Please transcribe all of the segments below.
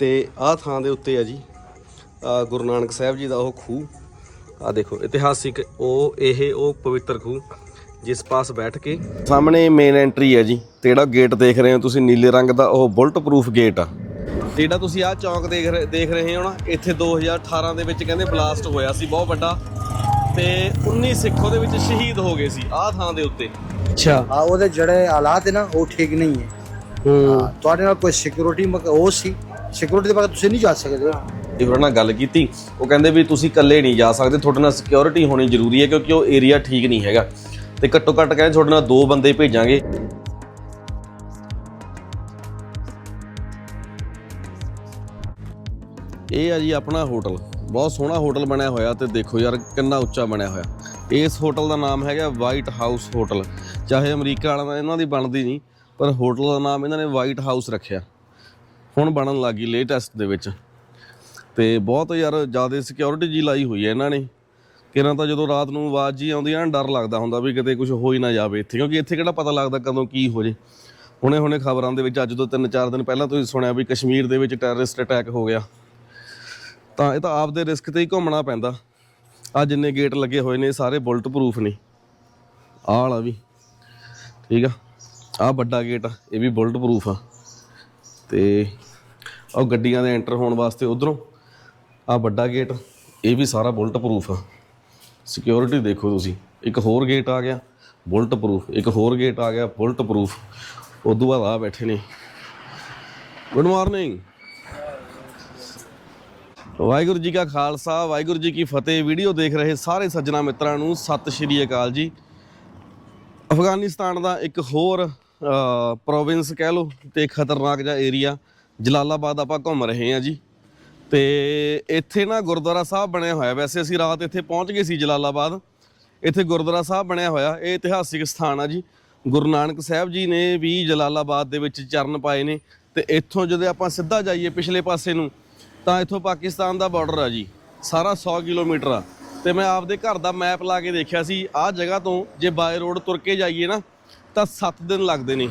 ਤੇ ਆਹ ਥਾਂ ਦੇ ਉੱਤੇ ਆ ਜੀ ਆਹ ਗੁਰੂ ਨਾਨਕ ਸਾਹਿਬ ਜੀ ਦਾ ਉਹ ਖੂਹ। ਆ ਦੇਖੋ ਇਤਿਹਾਸਿਕ ਉਹ ਇਹ ਉਹ ਪਵਿੱਤਰ ਖੂਹ ਜਿਸ ਪਾਸ ਬੈਠ ਕੇ ਸਾਹਮਣੇ ਮੇਨ ਐਂਟਰੀ ਹੈ ਜੀ ਤੇ ਜਿਹੜਾ ਗੇਟ ਦੇਖ ਰਹੇ ਹੋ ਤੁਸੀਂ ਨੀਲੇ ਰੰਗ ਦਾ ਉਹ ਬੁਲਟ ਪ੍ਰੂਫ ਗੇਟ ਆ। ਤੇ ਜਿਹੜਾ ਤੁਸੀਂ ਆਹ ਚੌਂਕ ਦੇਖ ਰਹੇ ਦੇਖ ਰਹੇ ਹੋ ਨਾ ਇੱਥੇ 2018 ਦੇ ਵਿੱਚ ਕਹਿੰਦੇ ਬਲਾਸਟ ਹੋਇਆ ਸੀ ਬਹੁਤ ਵੱਡਾ। ਤੇ 19 ਸਿੱਖ ਉਹਦੇ ਵਿੱਚ ਸ਼ਹੀਦ ਹੋ ਗਏ ਸੀ ਆਹ ਥਾਂ ਦੇ ਉੱਤੇ। ਅੱਛਾ। ਆ ਉਹਦੇ ਜਿਹੜੇ ਹਾਲਾਤ ਹੈ ਨਾ ਉਹ ਠੀਕ ਨਹੀਂ ਹੈ। ਹੂੰ। ਹਾਂ, ਤੁਹਾਡੇ ਨਾਲ ਕੋਈ ਸਿਕਿਉਰਿਟੀ ਉਹ ਸੀ ਸਿਕਿਉਰਿਟੀ ਦੇ ਬਗੈਰ ਤੁਸੀਂ ਨਹੀਂ ਜਾ ਸਕਦੇ। ਇਹ ਉਹਨਾਂ ਨਾਲ ਗੱਲ ਕੀਤੀ। ਉਹ ਕਹਿੰਦੇ ਵੀ ਤੁਸੀਂ ਇਕੱਲੇ ਨਹੀਂ ਜਾ ਸਕਦੇ, ਤੁਹਾਡੇ ਨਾਲ ਸਿਕਿਉਰਿਟੀ ਹੋਣੀ ਜ਼ਰੂਰੀ ਹੈ ਕਿਉਂਕਿ ਉਹ ਏਰੀਆ ਠੀਕ ਨਹੀਂ ਹੈਗਾ। ਤੇ ਘੱਟੋ ਘੱਟ ਕਹਿੰਦੇ ਤੁਹਾਡੇ ਨਾਲ ਦੋ ਬੰਦੇ ਭੇਜਾਂਗੇ। ਇਹ ਆ ਜੀ ਆਪਣਾ ਹੋਟਲ। ਬਹੁਤ ਸੋਹਣਾ ਹੋਟਲ ਬਣਿਆ ਹੋਇਆ ਤੇ ਦੇਖੋ ਯਾਰ ਕਿੰਨਾ ਉੱਚਾ ਬਣਿਆ ਹੋਇਆ। ਇਸ ਹੋਟਲ ਦਾ ਨਾਮ ਹੈਗਾ ਵਾਈਟ ਹਾਊਸ ਹੋਟਲ ਚਾਹੇ ਅਮਰੀਕਾ ਵਾਲਾ ਇਹਨਾਂ ਦੀ ਬਣਦੀ ਨਹੀਂ, ਪਰ ਹੋਟਲ ਦਾ ਨਾਮ ਇਹਨਾਂ ਨੇ ਵਾਈਟ ਹਾਊਸ ਰੱਖਿਆ। ਹੁਣ ਬਣਨ ਲੱਗੀ ਲੇਟੈਸਟ ਦੇ ਵਿੱਚ। ਤੇ ਬਹੁਤ ਯਾਰ ਜ਼ਿਆਦਾ ਸਿਕਿਉਰਿਟੀ ਜੀ ਲਾਈ ਹੋਈ ਹੈ ਇਹਨਾਂ ਨੇ। ਕਿਰਾਂ ਤਾਂ ਜਦੋਂ ਰਾਤ ਨੂੰ ਆਵਾਜ਼ ਜੀ ਆਉਂਦੀ ਆ ਨਾ, ਡਰ ਲੱਗਦਾ ਹੁੰਦਾ ਵੀ ਕਿਤੇ ਕੁਝ ਹੋ ਹੀ ਨਾ ਜਾਵੇ ਇੱਥੇ। ਕਿਉਂਕਿ ਇੱਥੇ ਕਿਹੜਾ ਪਤਾ ਲੱਗਦਾ ਕਦੋਂ ਕੀ ਹੋ ਜੇ। ਹੁਣੇ ਹੁਣੇ ਖਬਰਾਂ ਦੇ ਵਿੱਚ ਅੱਜ ਤੋਂ 3-4 ਦਿਨ ਪਹਿਲਾਂ ਤੁਸੀਂ ਸੁਣਿਆ ਵੀ ਕਸ਼ਮੀਰ ਦੇ ਵਿੱਚ ਟੈਰਰਿਸਟ ਅਟੈਕ ਹੋ ਗਿਆ। ਤਾਂ ਇਹ ਤਾਂ ਆਪ ਦੇ ਰਿਸਕ ਤੇ ਹੀ ਘੁੰਮਣਾ ਪੈਂਦਾ। ਆ ਜਿੰਨੇ ਗੇਟ ਲੱਗੇ ਹੋਏ ਨੇ, ਸਾਰੇ ਬੁਲਟ ਪ੍ਰੂਫ ਨੇ। ਆਹ ਵਾਲਾ ਵੀ। ਠੀਕ ਆ? ਆਹ ਵੱਡਾ ਗੇਟ ਆ, ਇਹ ਵੀ ਬੁਲਟ ਪ੍ਰੂਫ ਆ। ਤੇ ਉਹ ਗੱਡੀਆਂ ਦੇ ਐਂਟਰ ਹੋਣ ਵਾਸਤੇ ਉਧਰੋਂ ਆ ਵੱਡਾ ਗੇਟ ਇਹ ਵੀ ਸਾਰਾ ਬੁਲਟ ਪ੍ਰੂਫ ਆ। ਸਿਕਿਉਰਿਟੀ ਦੇਖੋ ਤੁਸੀਂ, ਇੱਕ ਹੋਰ ਗੇਟ ਆ ਗਿਆ ਬੁਲਟ ਪ੍ਰੂਫ ਇੱਕ ਹੋਰ ਗੇਟ ਆ ਗਿਆ ਬੁਲਟ ਪ੍ਰੂਫ ਉਦੋਂ ਬਾਅਦ ਆ ਬੈਠੇ ਨੇ। ਗੁੱਡ ਮਾਰਨਿੰਗ ਵਾਹਿਗੁਰੂ ਜੀ ਕਾ ਖਾਲਸਾ, ਵਾਹਿਗੁਰੂ ਜੀ ਕੀ ਫਤਿਹ। ਵੀਡੀਓ ਦੇਖ ਰਹੇ ਸਾਰੇ ਸੱਜਣਾ ਮਿੱਤਰਾਂ ਨੂੰ, ਸਤਿ ਸ਼੍ਰੀ ਅਕਾਲ ਜੀ। ਅਫਗਾਨਿਸਤਾਨ ਦਾ ਇੱਕ ਹੋਰ ਪ੍ਰੋਵਿੰਸ ਕਹਿ ਲਓ ਤੇ ਖਤਰਨਾਕ ਜਿਹਾ ਏਰੀਆ ਜਲਾਲਾਬਾਦ ਆਪਾਂ ਘੁੰਮ ਰਹੇ ਹਾਂ ਜੀ। ਤੇ ਇੱਥੇ ਨਾ ਗੁਰਦੁਆਰਾ ਸਾਹਿਬ ਬਣਿਆ ਹੋਇਆ, ਵੈਸੇ ਅਸੀਂ ਰਾਤ ਇੱਥੇ ਪਹੁੰਚ ਗਏ ਸੀ ਜਲਾਲਾਬਾਦ। ਇੱਥੇ ਗੁਰਦੁਆਰਾ ਸਾਹਿਬ ਬਣਿਆ ਹੋਇਆ, ਇਹ ਇਤਿਹਾਸਿਕ ਸਥਾਨ ਆ ਜੀ। ਗੁਰੂ ਨਾਨਕ ਸਾਹਿਬ ਜੀ ਨੇ ਵੀ ਜਲਾਲਾਬਾਦ ਦੇ ਵਿੱਚ ਚਰਨ ਪਾਏ ਨੇ ਤੇ ਇੱਥੋਂ ਜਦੋਂ ਆਪਾਂ ਸਿੱਧਾ ਜਾਈਏ ਪਿਛਲੇ ਪਾਸੇ ਨੂੰ, ਤਾਂ ਇੱਥੋਂ ਪਾਕਿਸਤਾਨ ਦਾ ਬਾਰਡਰ ਆ ਜੀ, ਸਾਰਾ 100 ਕਿਲੋਮੀਟਰ ਆ। ਤੇ ਮੈਂ ਆਪਦੇ ਘਰ ਦਾ ਮੈਪ ਲਾ ਕੇ ਦੇਖਿਆ ਸੀ, ਆਹ ਜਗ੍ਹਾ ਤੋਂ ਜੇ ਬਾਏ ਰੋਡ ਤੁਰ ਕੇ ਜਾਈਏ ਨਾ ਤਾਂ 7 ਦਿਨ ਲੱਗਦੇ ਨੇ।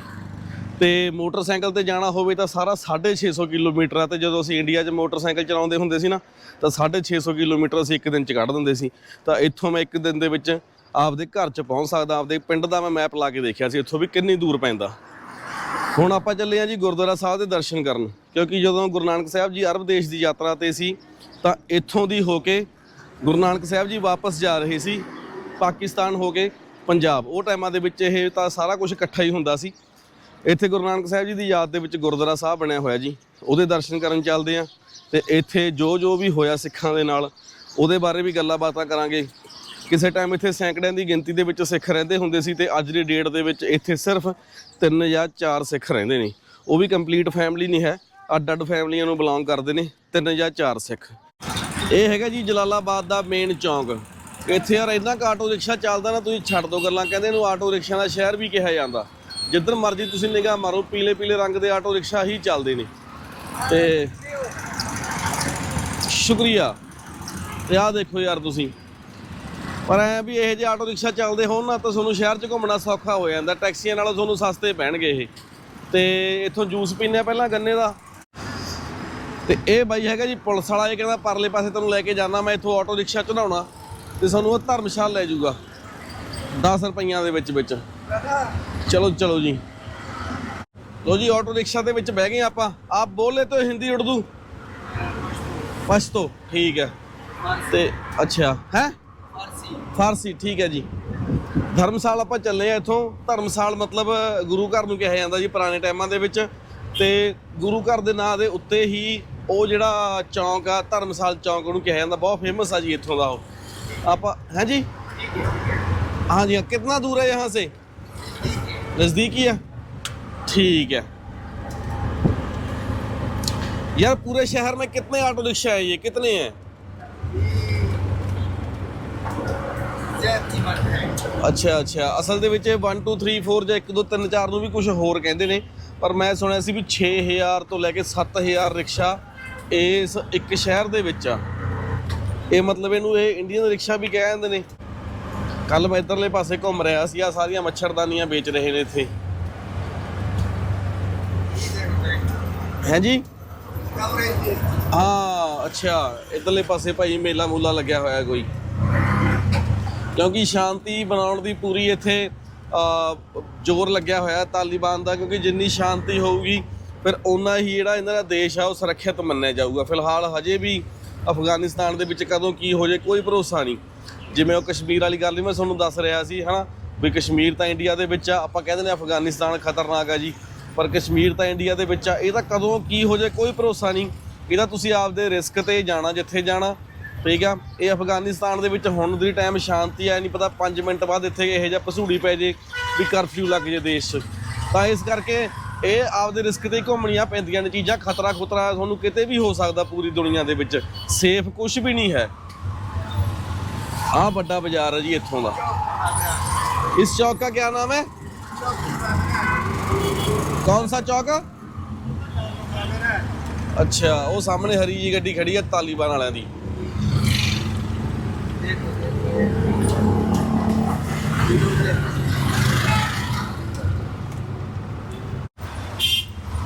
ਤੇ ਮੋਟਰਸਾਈਕਲ ਤੇ ਜਾਣਾ ਹੋਵੇ ਤਾਂ ਸਾਰਾ 650 ਕਿਲੋਮੀਟਰ ਆ। ਤੇ ਜਦੋਂ ਅਸੀਂ ਇੰਡੀਆ 'ਚ ਮੋਟਰਸਾਈਕਲ ਚਲਾਉਂਦੇ ਹੁੰਦੇ ਸੀ ਨਾ, ਤਾਂ 650 ਕਿਲੋਮੀਟਰ ਅਸੀਂ ਇੱਕ ਦਿਨ 'ਚ ਕੱਢ ਦਿੰਦੇ ਸੀ। ਤਾਂ ਇੱਥੋਂ ਮੈਂ ਇੱਕ ਦਿਨ ਦੇ ਵਿੱਚ ਆਪਦੇ ਘਰ 'ਚ ਪਹੁੰਚ ਸਕਦਾ, ਆਪਦੇ ਪਿੰਡ ਦਾ ਮੈਂ ਮੈਪ ਲਾ ਕੇ ਦੇਖਿਆ ਸੀ, ਇੱਥੋਂ ਵੀ ਕਿੰਨੀ ਦੂਰ ਪੈਂਦਾ। ਹੁਣ ਆਪਾਂ ਚੱਲੇ ਆ ਜੀ ਗੁਰਦੁਆਰਾ ਸਾਹਿਬ ਦੇ ਦਰਸ਼ਨ ਕਰਨ, ਕਿਉਂਕਿ ਜਦੋਂ ਗੁਰੂ ਨਾਨਕ ਸਾਹਿਬ ਜੀ ਅਰਬ ਦੇਸ਼ ਦੀ ਯਾਤਰਾ ਤੇ ਸੀ, ਤਾਂ ਇੱਥੋਂ ਦੀ ਹੋ ਕੇ ਗੁਰੂ ਨਾਨਕ ਸਾਹਿਬ ਜੀ ਵਾਪਸ ਜਾ ਰਹੇ ਸੀ, ਪਾਕਿਸਤਾਨ ਹੋ ਕੇ। ਪੰਜਾਬ। ਉਹ ਟਾਈਮਾਂ ਦੇ ਵਿੱਚ ਇਹ ਤਾਂ ਸਾਰਾ ਕੁਝ ਇਕੱਠਾ ਹੀ ਹੁੰਦਾ ਸੀ। ਇੱਥੇ ਗੁਰੂ ਨਾਨਕ ਸਾਹਿਬ ਜੀ ਦੀ ਯਾਦ ਦੇ ਵਿੱਚ ਗੁਰਦੁਆਰਾ ਸਾਹਿਬ ਬਣਿਆ ਹੋਇਆ ਜੀ। ਉਹਦੇ ਦਰਸ਼ਨ ਕਰਨ ਚੱਲਦੇ ਆ ਤੇ ਇੱਥੇ ਜੋ ਜੋ ਵੀ ਹੋਇਆ ਸਿੱਖਾਂ ਦੇ ਨਾਲ, ਉਹਦੇ ਬਾਰੇ ਵੀ ਗੱਲਾਂ ਬਾਤਾਂ ਕਰਾਂਗੇ। ਕਿਸੇ ਟਾਈਮ ਇੱਥੇ ਸੈਂਕੜਿਆਂ ਦੀ ਗਿਣਤੀ ਦੇ ਵਿੱਚ ਸਿੱਖ ਰਹਿੰਦੇ ਹੁੰਦੇ ਸੀ ਤੇ ਅੱਜ ਦੀ ਡੇਟ ਦੇ ਵਿੱਚ ਇੱਥੇ ਸਿਰਫ 3 ਜਾਂ 4 ਸਿੱਖ ਰਹਿੰਦੇ ਨੇ। ਉਹ ਵੀ ਕੰਪਲੀਟ ਫੈਮਿਲੀ ਨਹੀਂ ਹੈ ਅੱਡ ਅੱਡ ਫੈਮਲੀਆਂ ਨੂੰ ਬਿਲੋਂਗ ਕਰਦੇ ਨੇ 3 ਜਾਂ 4 ਸਿੱਖ। ਇਹ ਹੈਗਾ ਜੀ ਜਲਾਲਾਬਾਦ ਦਾ ਮੇਨ ਚੌਂਕ। ਇੱਥੇ ਯਾਰ ਇੰਨਾ ਕੁ ਆਟੋ ਰਿਕਸ਼ਾ ਚੱਲਦਾ ਨਾ, ਤੁਸੀਂ ਛੱਡ ਦੋ ਗੱਲਾਂ, ਕਹਿੰਦੇ ਇਹਨੂੰ ਆਟੋ ਰਿਕਸ਼ਾ ਦਾ ਸ਼ਹਿਰ ਵੀ ਕਿਹਾ ਜਾਂਦਾ। ਜਿੱਧਰ ਮਰਜ਼ੀ ਤੁਸੀਂ ਨਿਗਾਹ ਮਾਰੋ, ਪੀਲੇ ਪੀਲੇ ਰੰਗ ਦੇ ਆਟੋ ਰਿਕਸ਼ਾ ਹੀ ਚੱਲਦੇ ਨੇ। ਤੇ ਸ਼ੁਕਰੀਆ। ਤੇ ਆਹ ਦੇਖੋ ਯਾਰ ਤੁਸੀਂ। ਪਰ ਐ ਵੀ ਇਹ ਜੇ ਆਟੋ ਰਿਕਸ਼ਾ ਚੱਲਦੇ ਹੋਣ ਨਾ, ਤਾਂ ਤੁਹਾਨੂੰ ਸ਼ਹਿਰ 'ਚ ਘੁੰਮਣਾ ਸੌਖਾ ਹੋ ਜਾਂਦਾ। ਟੈਕਸੀਆਂ ਨਾਲੋਂ ਤੁਹਾਨੂੰ ਸਸਤੇ ਪੈਣਗੇ ਇਹ। ਤੇ ਇੱਥੋਂ ਜੂਸ ਪੀਂਦੇ ਆ ਪਹਿਲਾਂ ਗੰਨੇ ਦਾ। ਤੇ ਇਹ ਬਾਈ ਹੈਗਾ ਜੀ, ਪੁਲਿਸ ਵਾਲਾ ਇਹ ਕਹਿੰਦਾ, ਪਰਲੇ ਪਾਸੇ ਤੁਹਾਨੂੰ ਲੈ ਕੇ ਜਾਣਾ ਮੈਂ ਇੱਥੋਂ ਆਟੋ ਰਿਕਸ਼ਾ ਚੜਾਉਣਾ ਤੇ ਸਾਨੂੰ ਉਹ ਧਰਮਸ਼ਾਲਾ ਲੈ ਜਾਊਗਾ। 10 ਰੁਪਈਆਂ ਦੇ ਵਿੱਚ ਵਿੱਚ। ਚਲੋ ਚਲੋ ਜੀ। ਲੋ ਜੀ, ਆਟੋ ਰਿਕਸ਼ਾ ਦੇ ਵਿੱਚ ਬਹਿ ਗਏ ਆਪਾਂ। ਆਪ ਬੋਲੇ ਤੋ ਹਿੰਦੀ ਉਰਦੂ। ਪਸ਼ਤੋ ਠੀਕ ਹੈ। ਤੇ ਅੱਛਾ, ਹੈ? ਫਾਰਸੀ, ਠੀਕ ਹੈ ਜੀ। ਧਰਮਸਾਲ ਆਪਾਂ ਚੱਲੇ ਆ ਇੱਥੋਂ। ਧਰਮਸਾਲ ਮਤਲਬ ਗੁਰੂ ਘਰ ਨੂੰ ਕਿਹਾ ਜਾਂਦਾ ਜੀ ਪੁਰਾਣੇ ਟਾਈਮਾਂ ਦੇ ਵਿੱਚ। ਤੇ ਗੁਰੂ ਘਰ ਦੇ ਨਾਂ ਦੇ ਉੱਤੇ ਹੀ ਉਹ ਜਿਹੜਾ ਚੌਂਕ ਆ, ਧਰਮਸਾਲ ਚੌਂਕ ਉਹਨੂੰ ਕਿਹਾ ਜਾਂਦਾ। ਬਹੁਤ ਫੇਮਸ ਆ ਜੀ ਇੱਥੋਂ ਦਾ ਉਹ। ਆਪਾਂ ਹੈ ਜੀ हाँ जी हाँ कितना दूर है यहाँ से नज़दीक ही है ठीक है यार पूरे शहर में कितने ऑटो रिक्शा है ये कितने हैं ਅੱਛਾ ਅੱਛਾ ਅਸਲ ਦੇ ਵਿੱਚ 1 2 3 4 ਜਾਂ 1 2 3 4 ਨੂੰ ਵੀ ਕੁਝ ਹੋਰ ਕਹਿੰਦੇ ਨੇ ਪਰ ਮੈਂ ਸੁਣਿਆ ਸੀ ਵੀ 6000 ਤੋਂ ਲੈ ਕੇ 7000 ਰਿਕਸ਼ਾ ਇਸ ਇੱਕ ਸ਼ਹਿਰ ਦੇ ਵਿੱਚ ਆ ਇਹ ਮਤਲਬ ਇਹਨੂੰ ਇਹ ਇੰਡੀਅਨ ਰਿਕਸ਼ਾ ਵੀ ਕਹਿ ਜਾਂਦੇ ਨੇ। ਕੱਲ ਮੈਂ ਇਧਰਲੇ ਪਾਸੇ ਘੁੰਮ ਰਿਹਾ ਸੀ ਆ ਸਾਰੀਆਂ ਮੱਛਰਦਾਨੀਆਂ ਵੇਚ ਰਹੇ ਨੇ ਇੱਥੇ। ਹੈ ਹਾਂ, ਅੱਛਾ, ਇਧਰਲੇ ਪਾਸੇ ਭਾਈ ਮੇਲਾ ਮੂਲਾ ਲੱਗਿਆ ਹੋਇਆ ਕੋਈ। ਕਿਉਂਕਿ ਸ਼ਾਂਤੀ ਬਣਾਉਣ ਦੀ ਪੂਰੀ ਇੱਥੇ ਜ਼ੋਰ ਲੱਗਿਆ ਹੋਇਆ ਤਾਲਿਬਾਨ ਦਾ, ਕਿਉਂਕਿ ਜਿੰਨੀ ਸ਼ਾਂਤੀ ਹੋਊਗੀ, ਫਿਰ ਓਨਾ ਹੀ ਜਿਹੜਾ ਇਹਨਾਂ ਦਾ ਦੇਸ਼ ਆ, ਉਹ ਸੁਰੱਖਿਅਤ ਮੰਨਿਆ ਜਾਊਗਾ। ਫਿਲਹਾਲ ਹਜੇ ਵੀ ਅਫਗਾਨਿਸਤਾਨ ਦੇ ਵਿੱਚ ਕਦੋਂ ਕੀ ਹੋ ਜਾਏ ਕੋਈ ਭਰੋਸਾ ਨਹੀਂ। ਜਿਵੇਂ ਉਹ ਕਸ਼ਮੀਰ ਵਾਲੀ ਗੱਲ ਹੀ ਮੈਂ ਤੁਹਾਨੂੰ ਦੱਸ ਰਿਹਾ ਸੀ, ਹਨਾ? ਵੀ ਕਸ਼ਮੀਰ ਤਾਂ ਇੰਡੀਆ ਦੇ ਵਿੱਚ ਆ, ਆਪਾਂ ਕਹਿੰਦੇ ਨੇ ਅਫਗਾਨਿਸਤਾਨ ਖਤਰਨਾਕ ਆ ਜੀ, ਪਰ ਕਸ਼ਮੀਰ ਤਾਂ ਇੰਡੀਆ ਦੇ ਵਿੱਚ ਆ, ਇਹ ਤਾਂ ਕਦੋਂ ਕੀ ਹੋ ਜਾਏ ਕੋਈ ਭਰੋਸਾ ਨਹੀਂ। ਇਹਦਾ ਤੁਸੀਂ ਆਪਦੇ ਰਿਸਕ ਤੇ ਜਾਣਾ, ਜਿੱਥੇ ਜਾਣਾ, ਠੀਕ ਆ? ਇਹ ਅਫਗਾਨਿਸਤਾਨ ਦੇ ਵਿੱਚ ਹੁਣ ਦੀ ਟਾਈਮ ਸ਼ਾਂਤੀ ਆ ਨਹੀਂ ਪਤਾ 5 ਮਿੰਟ ਬਾਅਦ ਇੱਥੇ ਇਹੋ ਜਿਹਾ ਪਸੂੜੀ ਪੈ ਜੇ, ਵੀ ਕਰਫਿਊ ਲੱਗ ਜੇ ਦੇਸ਼। 'ਚ ਤਾਂ ਇਸ ਕਰਕੇ ਇਹ ਆਪਦੇ ਰਿਸਕ ਤੇ ਘੁੰਮਣੀਆਂ ਪੈਂਦੀਆਂ ਨੇ ਚੀਜ਼ਾਂ, ਖਤਰਾ ਖੁਤਰਾ ਤੁਹਾਨੂੰ ਕਿਤੇ ਵੀ ਹੋ ਸਕਦਾ ਪੂਰੀ ਦੁਨੀਆ ਦੇ ਵਿੱਚ। ਸੇਫ ਕੁਝ ਵੀ ਨਹੀਂ ਹੈ। ਆਹ ਵੱਡਾ ਬਾਜ਼ਾਰ ਹੈ ਜੀ ਇੱਥੋਂ ਦਾ। ਇਸ ਚੌਕ ਦਾ ਕੀ ਨਾਮ ਹੈ? ਕੌਣ ਸਾ ਚੌਕ? ਅੱਛਾ, ਉਹ ਸਾਹਮਣੇ ਹਰੀ ਜੀ ਗੱਡੀ ਖੜੀ ਹੈ ਤਾਲਿਬਾਨ ਵਾਲਿਆਂ ਦੀ।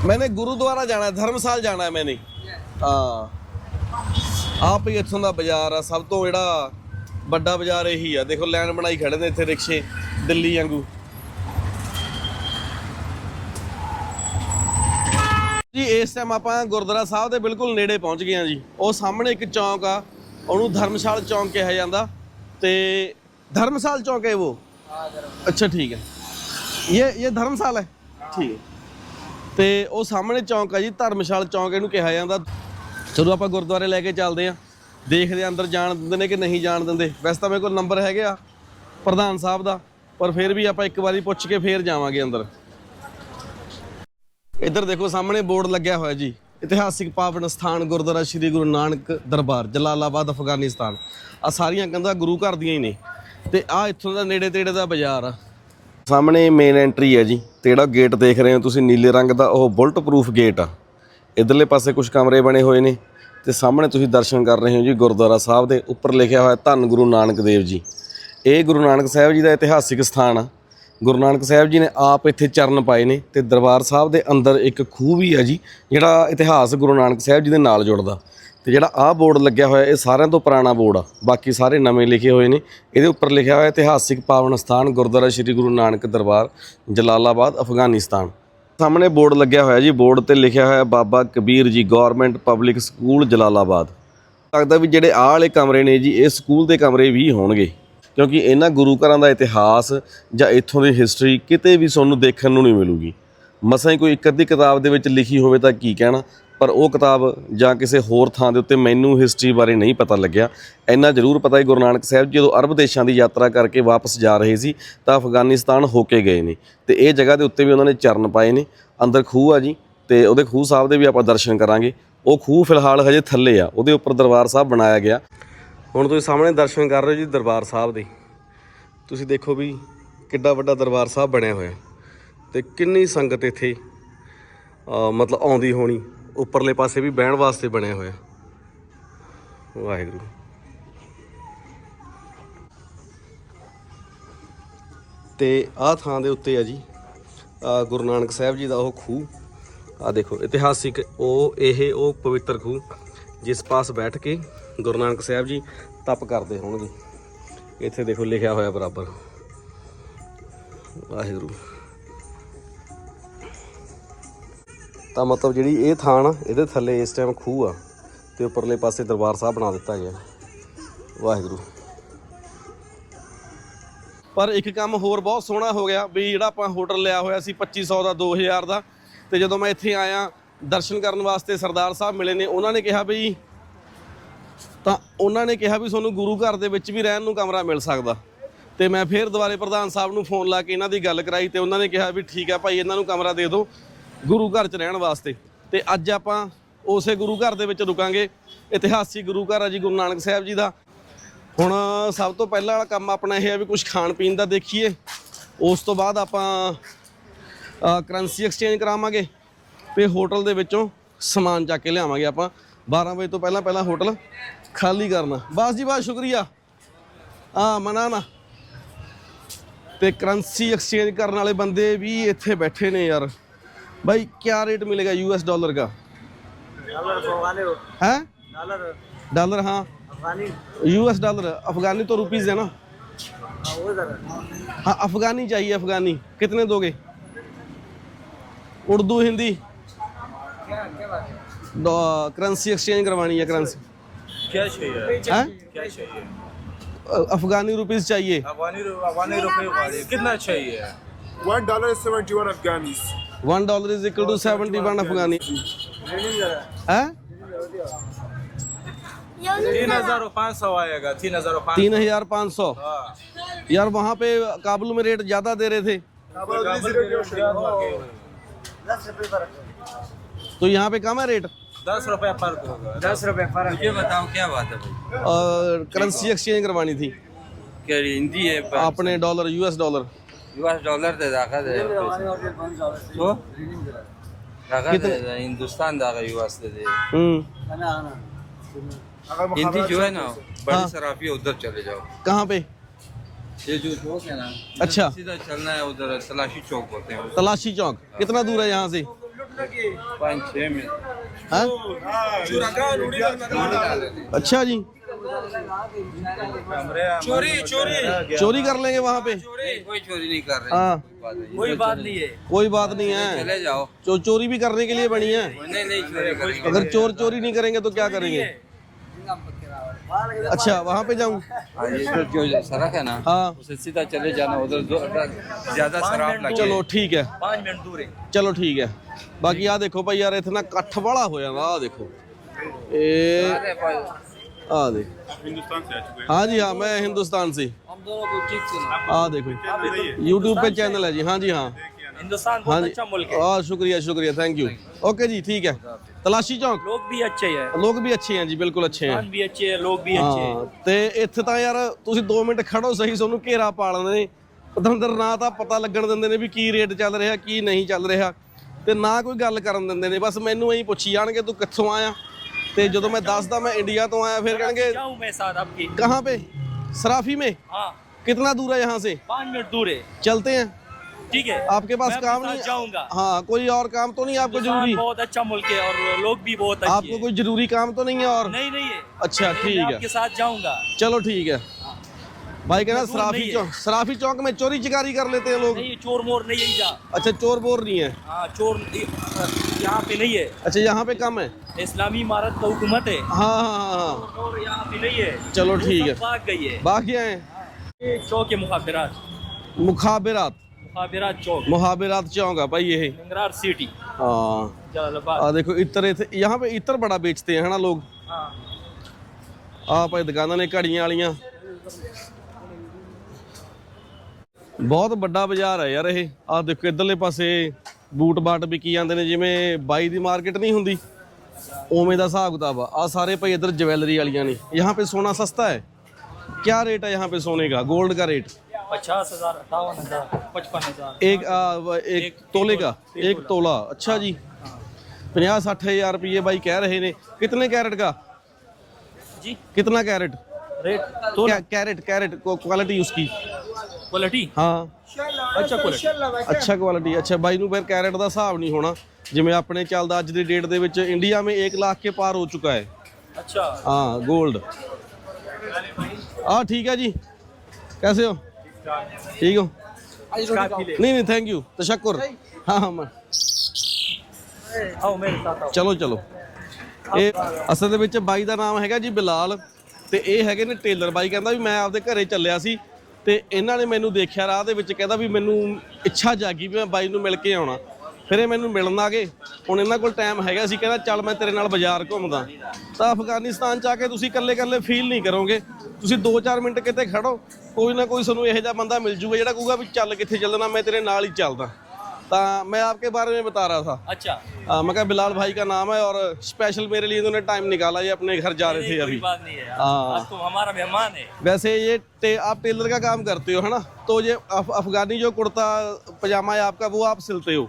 मैंने ਗੁਰੂਦੁਆਰਾ ਜਾਣਾ ਹੈ ਧਰਮਸਾਲ ਜਾਣਾ ਹੈ ਮੈਨੇ ਹਾਂ ਆਪ ਹੀ ਇੱਥੋਂ ਦਾ ਬਾਜ਼ਾਰ ਆ ਸਭ ਤੋਂ ਜਿਹੜਾ ਵੱਡਾ ਬਾਜ਼ਾਰ ਇਹੀ ਆ ਦੇਖੋ ਲਾਈਨ ਬਣਾਈ ਖੜੇ ਨੇ ਇੱਥੇ ਰਿਕਸ਼ੇ ਦਿੱਲੀ ਵਾਂਗੂ ਜੀ ਇਸ ਟਾਈਮ ਆਪਾਂ ਗੁਰਦੁਆਰਾ ਸਾਹਿਬ ਦੇ ਬਿਲਕੁਲ ਨੇੜੇ ਪਹੁੰਚ ਗਏ ਆ ਜੀ ਉਹ ਸਾਹਮਣੇ ਇੱਕ ਚੌਂਕ ਆ ਉਹਨੂੰ ਧਰਮਸ਼ਾਲ ਚੌਂਕ ਕਿਹਾ ਜਾਂਦਾ ਤੇ ਧਰਮਸਾਲ ਚੌਂਕ ਹੈ ਉਹ ਅੱਛਾ ਠੀਕ ਹੈ ਇਹ ਇਹ ਧਰਮਸਾਲ ਹੈ ਠੀਕ ਹੈ ਤੇ ਉਹ ਸਾਹਮਣੇ ਚੌਂਕ ਆ ਜੀ, ਧਰਮਸ਼ਾਲ ਚੌਂਕ, ਇਹਨੂੰ ਕਿਹਾ ਜਾਂਦਾ। ਚਲੋ ਆਪਾਂ ਗੁਰਦੁਆਰੇ ਲੈ ਕੇ ਚੱਲਦੇ ਆ ਦੇਖਦੇ ਆ ਅੰਦਰ ਜਾਣ ਦਿੰਦੇ ਨੇ ਕਿ ਨਹੀਂ ਜਾਣ ਦਿੰਦੇ। ਵੈਸੇ ਤਾਂ ਮੇਰੇ ਕੋਲ ਨੰਬਰ ਹੈਗੇ ਆ, ਪ੍ਰਧਾਨ ਸਾਹਿਬ ਦਾ, ਪਰ ਫਿਰ ਵੀ ਆਪਾਂ ਇੱਕ ਵਾਰੀ ਪੁੱਛ ਕੇ ਫੇਰ ਜਾਵਾਂਗੇ ਅੰਦਰ। ਇੱਧਰ ਦੇਖੋ, ਸਾਹਮਣੇ ਬੋਰਡ ਲੱਗਿਆ ਹੋਇਆ ਜੀ। ਇਤਿਹਾਸਿਕ ਪਾਵਨ ਸਥਾਨ ਗੁਰਦੁਆਰਾ ਸ੍ਰੀ ਗੁਰੂ ਨਾਨਕ ਦਰਬਾਰ, ਜਲਾਲਾਬਾਦ, ਅਫਗਾਨਿਸਤਾਨ। ਆ ਸਾਰੀਆਂ ਕੰਧਾਂ ਗੁਰੂ ਘਰ ਦੀਆਂ ਹੀ ਨੇ। ਤੇ ਆ ਇੱਥੋਂ ਦਾ ਨੇੜੇ ਤੇੜੇ ਦਾ ਬਾਜ਼ਾਰ ਆ। ਸਾਹਮਣੇ ਮੇਨ ਐਂਟਰੀ ਹੈ ਜੀ ਤੇ ਜਿਹੜਾ ਗੇਟ ਦੇਖ ਰਹੇ ਹੋ ਤੁਸੀਂ, ਨੀਲੇ ਰੰਗ ਦਾ ਉਹ ਬੁਲਟ ਪ੍ਰੂਫ ਗੇਟ ਆ। ਇਧਰਲੇ ਪਾਸੇ ਕੁਝ ਕਮਰੇ ਬਣੇ ਹੋਏ ਨੇ ਤੇ ਸਾਹਮਣੇ ਤੁਸੀਂ ਦਰਸ਼ਨ ਕਰ ਰਹੇ ਹੋ ਜੀ ਗੁਰਦੁਆਰਾ ਸਾਹਿਬ ਦੇ ਉੱਪਰ ਲਿਖਿਆ ਹੋਇਆ ਧੰਨ ਗੁਰੂ ਨਾਨਕ ਦੇਵ ਜੀ। ਇਹ ਗੁਰੂ ਨਾਨਕ ਸਾਹਿਬ ਜੀ ਦਾ ਇਤਿਹਾਸਿਕ ਸਥਾਨ ਆ। ਗੁਰੂ ਨਾਨਕ ਸਾਹਿਬ ਜੀ ਨੇ ਆਪ ਇੱਥੇ ਚਰਨ ਪਾਏ ਨੇ ਤੇ ਦਰਬਾਰ ਸਾਹਿਬ ਦੇ ਅੰਦਰ ਇੱਕ ਖੂਹ ਵੀ ਹੈ ਜੀ, ਜਿਹੜਾ ਇਤਿਹਾਸ ਗੁਰੂ ਨਾਨਕ ਸਾਹਿਬ ਜੀ ਦੇ ਨਾਲ ਜੁੜਦਾ। ਤੇ ਜਿਹੜਾ ਆਹ ਬੋਰਡ ਲੱਗਿਆ ਹੋਇਆ, ਇਹ ਸਾਰਿਆਂ ਤੋਂ ਪੁਰਾਣਾ ਬੋਰਡ ਆ। ਬਾਕੀ ਸਾਰੇ ਨਵੇਂ ਲਿਖੇ ਹੋਏ ਨੇ। ਇਹਦੇ ਉੱਪਰ ਲਿਖਿਆ ਹੋਇਆ, ਇਤਿਹਾਸਿਕ ਪਾਵਨ ਸਥਾਨ ਗੁਰਦੁਆਰਾ ਸ੍ਰੀ ਗੁਰੂ ਨਾਨਕ ਦਰਬਾਰ, ਜਲਾਲਾਬਾਦ, ਅਫਗਾਨਿਸਤਾਨ। ਸਾਹਮਣੇ ਬੋਰਡ ਲੱਗਿਆ ਹੋਇਆ ਜੀ। ਬੋਰਡ ਤੇ ਲਿਖਿਆ ਹੋਇਆ, ਬਾਬਾ Kabir ji government public school Jalalabad. ਲੱਗਦਾ ਵੀ ਜਿਹੜੇ ਆਹ ਵਾਲੇ ਕਮਰੇ ਨੇ ਜੀ, ਇਹ ਸਕੂਲ ਦੇ ਕਮਰੇ ਵੀ ਹੋਣਗੇ। ਕਿਉਂਕਿ ਇਹਨਾਂ ਗੁਰੂ ਘਰਾਂ ਦਾ ਇਤਿਹਾਸ ਜਾਂ ਇੱਥੋਂ ਦੀ ਹਿਸਟਰੀ ਕਿਤੇ ਵੀ ਤੁਹਾਨੂੰ ਦੇਖਣ ਨੂੰ ਨਹੀਂ ਮਿਲੂਗੀ। ਮਸਾਂ ਹੀ ਕੋਈ ਇੱਕ ਅੱਧੀ ਕਿਤਾਬ ਦੇ ਵਿੱਚ ਲਿਖੀ ਹੋਵੇ ਤਾਂ ਕੀ ਕਹਿਣਾ? ਪਰ ਉਹ ਕਿਤਾਬ ਜਾਂ ਕਿਸੇ ਹੋਰ ਥਾਂ ਦੇ ਉੱਤੇ ਮੈਨੂੰ ਹਿਸਟਰੀ ਬਾਰੇ ਨਹੀਂ ਪਤਾ ਲੱਗਿਆ। ਇੰਨਾ ਜ਼ਰੂਰ ਪਤਾ ਹੈ ਗੁਰੂ ਨਾਨਕ ਸਾਹਿਬ ਜੀ ਜਦੋਂ ਅਰਬ ਦੇਸ਼ਾਂ ਦੀ ਯਾਤਰਾ ਕਰਕੇ ਵਾਪਸ ਜਾ ਰਹੇ ਸੀ, ਤਾਂ ਅਫਗਾਨਿਸਤਾਨ ਹੋ ਕੇ ਗਏ ਨੇ ਤੇ ਇਹ ਜਗ੍ਹਾ ਦੇ ਉੱਤੇ ਵੀ ਉਹਨਾਂ ਨੇ ਚਰਨ ਪਾਏ ਨੇ। ਅੰਦਰ ਖੂਹ ਆ ਜੀ ਤੇ ਉਹਦੇ ਖੂਹ ਸਾਹਿਬ ਦੇ ਵੀ ਆਪਾਂ ਦਰਸ਼ਨ ਕਰਾਂਗੇ। ਉਹ ਖੂਹ ਫਿਲਹਾਲ ਹਜੇ ਥੱਲੇ ਆ, ਉਹਦੇ ਉੱਪਰ ਦਰਬਾਰ ਸਾਹਿਬ ਬਣਾਇਆ ਗਿਆ। ਹੁਣ ਤੁਸੀਂ ਸਾਹਮਣੇ ਦਰਸ਼ਨ ਕਰ ਰਹੇ ਹੋ ਜੀ ਦਰਬਾਰ ਸਾਹਿਬ ਦੇ। ਤੁਸੀਂ ਦੇਖੋ ਵੀ ਕਿੱਡਾ ਵੱਡਾ ਦਰਬਾਰ ਸਾਹਿਬ ਬਣਿਆ ਹੋਇਆ। ਤੇ ਕਿੰਨੀ ਸੰਗਤ ਇੱਥੇ ਮਤਲਬ ਆਉਂਦੀ ਹੋਣੀ। ਉੱਪਰਲੇ ਪਾਸੇ ਵੀ ਬਹਿਣ ਵਾਸਤੇ ਬਣਿਆ ਹੋਇਆ ਵਾਹਿਗੁਰੂ। ਤੇ ਆਹ ਥਾਂ ਦੇ ਉੱਤੇ ਆ ਜੀ ਗੁਰੂ ਨਾਨਕ ਸਾਹਿਬ ਜੀ ਦਾ ਉਹ ਖੂਹ। ਆ ਦੇਖੋ, ਇਤਿਹਾਸਿਕ ਉਹ, ਇਹ, ਉਹ ਪਵਿੱਤਰ ਖੂਹ, ਜਿਸ ਪਾਸ ਬੈਠ ਕੇ ਗੁਰੂ ਨਾਨਕ ਸਾਹਿਬ ਜੀ ਤਪ ਕਰਦੇ ਹੋਣਗੇ। ਇੱਥੇ ਦੇਖੋ ਲਿਖਿਆ ਹੋਇਆ ਬਰਾਬਰ। ਵਾਹਿਗੁਰੂ। ਤਾਂ ਮਤਲਬ ਜਿਹੜੀ ਇਹ ਥਾਂ ਨਾ, ਇਹਦੇ ਥੱਲੇ ਇਸ ਟਾਈਮ ਖੂਹ ਆ ਤੇ ਉੱਪਰਲੇ ਪਾਸੇ ਦਰਬਾਰ ਸਾਹਿਬ ਬਣਾ ਦਿੱਤਾ ਗਿਆ। ਵਾਹਿਗੁਰੂ। ਪਰ ਇੱਕ ਕੰਮ ਹੋਰ ਬਹੁਤ ਸੋਹਣਾ ਹੋ ਗਿਆ ਵੀ ਜਿਹੜਾ ਆਪਾਂ ਹੋਟਲ ਲਿਆ ਹੋਇਆ ਸੀ 2500 ਦਾ 2000 ਦਾ। ਤੇ ਜਦੋਂ ਮੈਂ ਇੱਥੇ ਆਇਆ, ਦਰਸ਼ਨ ਕਰਨ ਵਾਸਤੇ ਸਰਦਾਰ ਸਾਹਿਬ ਮਿਲੇ ਨੇ, ਉਹਨਾਂ ਨੇ ਕਿਹਾ ਵੀ ਤਾਂ ਉਹਨਾਂ ਨੇ ਕਿਹਾ ਵੀ ਤੁਹਾਨੂੰ ਗੁਰੂ ਘਰ ਦੇ ਵਿੱਚ ਵੀ ਰਹਿਣ ਨੂੰ ਕਮਰਾ ਮਿਲ ਸਕਦਾ। ਤੇ ਮੈਂ ਫਿਰ ਦੁਬਾਰੇ ਪ੍ਰਧਾਨ ਸਾਹਿਬ ਨੂੰ ਫੋਨ ਲਾ ਕੇ ਇਹਨਾਂ ਦੀ ਗੱਲ ਕਰਾਈ ਤੇ ਉਹਨਾਂ ਨੇ ਕਿਹਾ ਵੀ ਠੀਕ ਹੈ ਭਾਈ, ਇਹਨਾਂ ਨੂੰ ਕਮਰਾ ਦੇ ਦਿਓ। ਗੁਰੂ ਘਰ 'ਚ ਰਹਿਣ ਵਾਸਤੇ। ਤੇ ਅੱਜ ਆਪਾਂ ਉਸੇ ਗੁਰੂ ਘਰ ਦੇ ਵਿੱਚ ਰੁਕਾਂਗੇ। ਇਤਿਹਾਸਿਕ ਗੁਰੂ ਘਰ ਆ ਜੀ, ਗੁਰੂ ਨਾਨਕ ਸਾਹਿਬ ਜੀ ਦਾ। ਹੁਣ ਸਭ ਤੋਂ ਪਹਿਲਾਂ ਵਾਲਾ ਕੰਮ ਆਪਣਾ ਇਹ ਆ ਵੀ ਕੁਝ ਖਾਣ ਪੀਣ ਦਾ ਦੇਖੀਏ। ਉਸ ਤੋਂ ਬਾਅਦ ਆਪਾਂ ਕਰੰਸੀ ਐਕਸਚੇਂਜ ਕਰਾਵਾਂਗੇ। ਤੇ ਹੋਟਲ ਦੇ ਵਿੱਚੋਂ ਸਮਾਨ ਚੱਕ ਕੇ ਲਿਆਵਾਂਗੇ ਆਪਾਂ। 12 ਵਜੇ ਤੋਂ ਪਹਿਲਾਂ ਪਹਿਲਾਂ ਹੋਟਲ ਖਾਲੀ ਕਰਨਾ। ਬਸ ਜੀ, ਬਸ ਸ਼ੁਕਰੀਆ। ਆ, ਮਨਾ ਨਾ। ਤੇ ਕਰੰਸੀ ਐਕਸਚੇਂਜ ਕਰਨ ਵਾਲੇ ਬੰਦੇ ਵੀ ਇੱਥੇ ਬੈਠੇ ਨੇ ਯਾਰ। بھائی کیا ریٹ ملے گا یو ایس ڈالر کا؟ ڈالر ہاں؟ U S dollar afghani. تو روپیز ہے نا؟ ہاں افغانی چاہیے افغانی۔ کتنے دو گے؟ اردو ہندی۔ کرنسی ایکسچینج کروانی ہے کرنسی ہاں؟ کیا چاہیے؟ افغانی روپیز چاہیے۔ افغانی روپیز کتنا چاہیے؟ One dollar seventy one afghanis कितना चाहिए One dollar is seventy-one Afghanis. One dollar is equal to seventy one Afghani है तीन हजार पाँच सौ आएगा तीन हजार पाँच तीन हजार पाँच सौ हाँ यार वहाँ पे काबुल में रेट ज्यादा दे रहे थे तो यहाँ पे कम है रेट दस रुपया फर्क होगा दस रुपए फर्क ये बताओ क्या बात है भाई और करेंसी एक्सचेंज करवानी थी क्या हिंदी है अपने dollar US dollar US dollar दे दाखा दे तो दाखा दे हिंदुस्तान दाखा यूएस दे दे हम्म हिंदी जो है ना हाँ। बड़ी सराफी है उधर चले जाओ कहाँ पे ये जो चौक है ना अच्छा। सीधा चलना है उधर तलाशी चौक बोलते हैं तलाशी चौक कितना दूर है यहाँ से पाँच छः मिनट हाँ? अच्छा जी چوری چوری۔ چوری کر لیں گے وہاں پہ؟ کوئی چوری نہیں کر رہے۔ ہاں۔ کوئی بات نہیں۔ ہے۔ کوئی بات نہیں ہے۔ چلے جاؤ۔ چوری بھی کرنے کے لیے بنی ہے۔ اگر چور چوری نہیں کریں گے تو کیا کریں گے؟ اچھا وہاں پہ جاؤں۔ ہاں، سڑک ہے نا ہاں۔ سیدھا چلے جانا ادھر زیادہ شراب لگے۔ چلو ٹھیک ہے۔ پانچ منٹ دور ہے۔ چلو ٹھیک ہے۔ باقی آ دیکھو بھائی یار اتنا کٹھ بڑا ہوا نا آ دیکھو۔ ਆ ਦੇਖੋ ਇਹ अरे भाई, ਆ ਦੇਖ हाँ जी हाँ मैं हिंदुस्तान से हम दोनों को ठीक से आ देखो यूट्यूब पे चैनल है जी हाँ जी हाँ हिंदुस्तान हाँ बहुत जी अच्छा मुल्क है हाँ शुक्रिया शुक्रिया थैंक यू ओके जी ठीक है तलाशी चौक लोग भी अच्छे हैं ਲੋਕ ਵੀ ਅੱਛੇ हैं जी ਬਿਲਕੁਲ ਅੱਛੇ हैं इंसान भी अच्छे हैं लोग भी अच्छे हैं ਹਾਂ ਤੇ ਇੱਥੇ ਤਾਂ ਯਾਰ ਤੁਸੀਂ 2 ਮਿੰਟ ਖੜੋ ਸਹੀ ਤੁਹਾਨੂੰ ਘੇਰਾ ਪਾ ਲੈਂਦੇ ਨੇ ਪਤੰਦਰ ਨਾ ਤਾਂ ਪਤਾ ਲੱਗਣ ਦਿੰਦੇ ਨੇ ਵੀ ਕੀ ਰੇਟ ਚੱਲ ਰਿਹਾ ਕੀ ਨਹੀਂ ਚੱਲ ਰਿਹਾ ਤੇ ਨਾ ਕੋਈ ਗੱਲ ਕਰਨ ਦਿੰਦੇ ਨੇ ਬਸ ਮੈਨੂੰ ਐਂ ਪੁੱਛੀ ਜਾਣਗੇ ਤੂੰ ਕਿੱਥੋਂ ਆਇਆ ਤੇ ਜਦੋਂ ਮੈਂ ਦੱਸਦਾ ਮੈਂ ਇੰਡੀਆ ਤੋਂ ਆਇਆ ਫਿਰ کہਣਗੇ جاؤں میں ساتھ آپ کی کہاں پہ سرافی میں کتنا دور ہے یہاں سے پانچ منٹ دور ہے چلتے ہیں ٹھیک ہے آپ کے پاس کام نہیں جاؤں گا ہاں کوئی اور کام تو نہیں آپ کو ضروری بہت اچھا ملک ہے اور لوگ بھی بہت آپ کو کوئی ضروری کام تو نہیں ہے اور نہیں نہیں ہے اچھا ٹھیک ہے آپ کے ساتھ جاؤں گا چلو ٹھیک ہے بھائی کہنا سرافی چوک سرافی چوک میں چوری چکاری کر لیتے ہیں لوگ نہیں چور مور نہیں ہے اچھا چور بور نہیں ہے ہاں چور یہاں پہ نہیں ہے اچھا یہاں پہ کم ہے इस्लामी इमारत का हुकूमत है हाँ हाँ हाँ हाँ और यहाँ पे नहीं है चलो ठीक है सब भाग गई है बाकी हैं ये चौक है मुखाबिरात मुखाबिरात मुखाबिरात चौक मुहाबिरात चौक है भाई ये लंगरार सिटी हाँ जलालाबाद आ देखो इतर इथे यहाँ पे इतर बड़ा बेचते हैं ना लोग हाँ ਆ ਭਾਈ ਦੁਕਾਨਾਂ ਨੇ ਘੜੀਆਂ ਵਾਲੀਆਂ ਬਹੁਤ ਵੱਡਾ ਬਾਜ਼ਾਰ ਹੈ ਯਾਰ ਇਹ ਆ ਦੇਖੋ ਇਧਰਲੇ ਪਾਸੇ ਬੂਟ ਬਾਟ ਵਿਕੀ ਜਾਂਦੇ ਨੇ ਜਿਵੇਂ ਬਾਈ ਦੀ ਮਾਰਕੀਟ ਨਹੀਂ ਹੁੰਦੀ ਉਵੇਂ ਦਾ ਹਿਸਾਬ ਕਿਤਾਬ ਆ ਆ ਸਾਰੇ ਭਾਈ ਇਧਰ ਜਵੈਲਰੀ ਵਾਲੀਆਂ ਨੇ यहाँ पे सोना सस्ता है क्या रेट है यहाँ पे सोने का गोल्ड का रेट पचास हजार अट्ठावन हजार पचपन हजार एक आ, व- एक तोले का एक तोला अच्छा जी 50 60 हजार रुपये भाई कह रहे ने कितने कैरेट का जी कितना कैरेट रेट तो क्या कैरेट कैरेट क्वालिटी उसकी क्वालिटी ਹਾਂ अच्छा क्वालिटी ਅੱਛਾ ਕੁਆਲਿਟੀ ਅੱਛਾ ਬਾਈ ਨੂੰ ਫਿਰ ਕੈਰਟ ਦਾ ਹਿਸਾਬ ਨਹੀਂ ਹੋਣਾ ਜਿਵੇਂ ਆਪਣੇ ਚੱਲਦਾ ਅੱਜ ਦੀ ਡੇਟ ਦੇ ਵਿੱਚ ਇੰਡੀਆ में 1 लाख के पार हो चुका है अच्छा हाँ गोल्ड हाँ ठीक है जी कैसे हो ठीक हो काफी ले नहीं नहीं थैंक यू तशक्कुर हाँ हाँ मैं आओ मेरे साथ आओ ਚਲੋ ਚਲੋ ਇਹ ਅਸਲ ਦੇ ਵਿੱਚ ਬਾਈ ਦਾ ਨਾਮ ਹੈਗਾ ਜੀ ਬਿਲਾਲ ਤੇ ਇਹ ਹੈਗੇ ਨੇ ਟੇਲਰ ਬਾਈ ਕਹਿੰਦਾ ਵੀ ਮੈਂ ਆਪਦੇ ਘਰੇ ਚੱਲਿਆ ਸੀ ਤੇ ਇਹਨਾਂ ਨੇ ਮੈਨੂੰ ਦੇਖਿਆ ਰਾਹ ਦੇ ਵਿੱਚ ਕਹਿੰਦਾ ਵੀ ਮੈਨੂੰ ਇੱਛਾ ਜਾਗੀ ਵੀ ਮੈਂ ਬਾਈ ਨੂੰ ਮਿਲ ਕੇ ਆਉਣਾ ਫਿਰ ਇਹ ਮੈਨੂੰ ਮਿਲਣ ਆ ਗਏ ਹੁਣ ਇਹਨਾਂ ਕੋਲ ਟਾਈਮ ਹੈਗਾ ਸੀ ਕਹਿੰਦਾ ਚੱਲ ਮੈਂ ਤੇਰੇ ਨਾਲ ਬਾਜ਼ਾਰ ਘੁੰਮਦਾ ਤਾਂ ਅਫਗਾਨਿਸਤਾਨ ਚ ਆ ਕੇ ਤੁਸੀਂ ਇਕੱਲੇ ਇਕੱਲੇ ਫੀਲ ਨਹੀਂ ਕਰੋਗੇ ਤੁਸੀਂ 2-4 ਮਿੰਟ ਕਿਤੇ ਖੜੋ ਕੋਈ ਨਾ ਕੋਈ ਤੁਹਾਨੂੰ ਇਹੋ ਜਿਹਾ ਬੰਦਾ ਮਿਲ ਜੂਗਾ ਜਿਹੜਾ ਕਹੂਗਾ ਵੀ ਚੱਲ ਕਿੱਥੇ ਚੱਲਣਾ ਮੈਂ ਤੇਰੇ ਨਾਲ ਹੀ ਚੱਲਦਾ ਤਾਂ मैं आपके बारे में बता रहा था अच्छा आ, मैं कहा बिलाल भाई का नाम है और स्पेशल मेरे लिए इन्होंने टाइम निकाला ये अपने घर जा रहे थे नहीं, अभी कोई बात नहीं है हाँ। आज तुम हमारा मेहमान है वैसे ये टे, आप टेलर का काम करते हो है ना तो ये अफ, अफगानी जो कुर्ता पजामा है आपका वो आप सिलते हो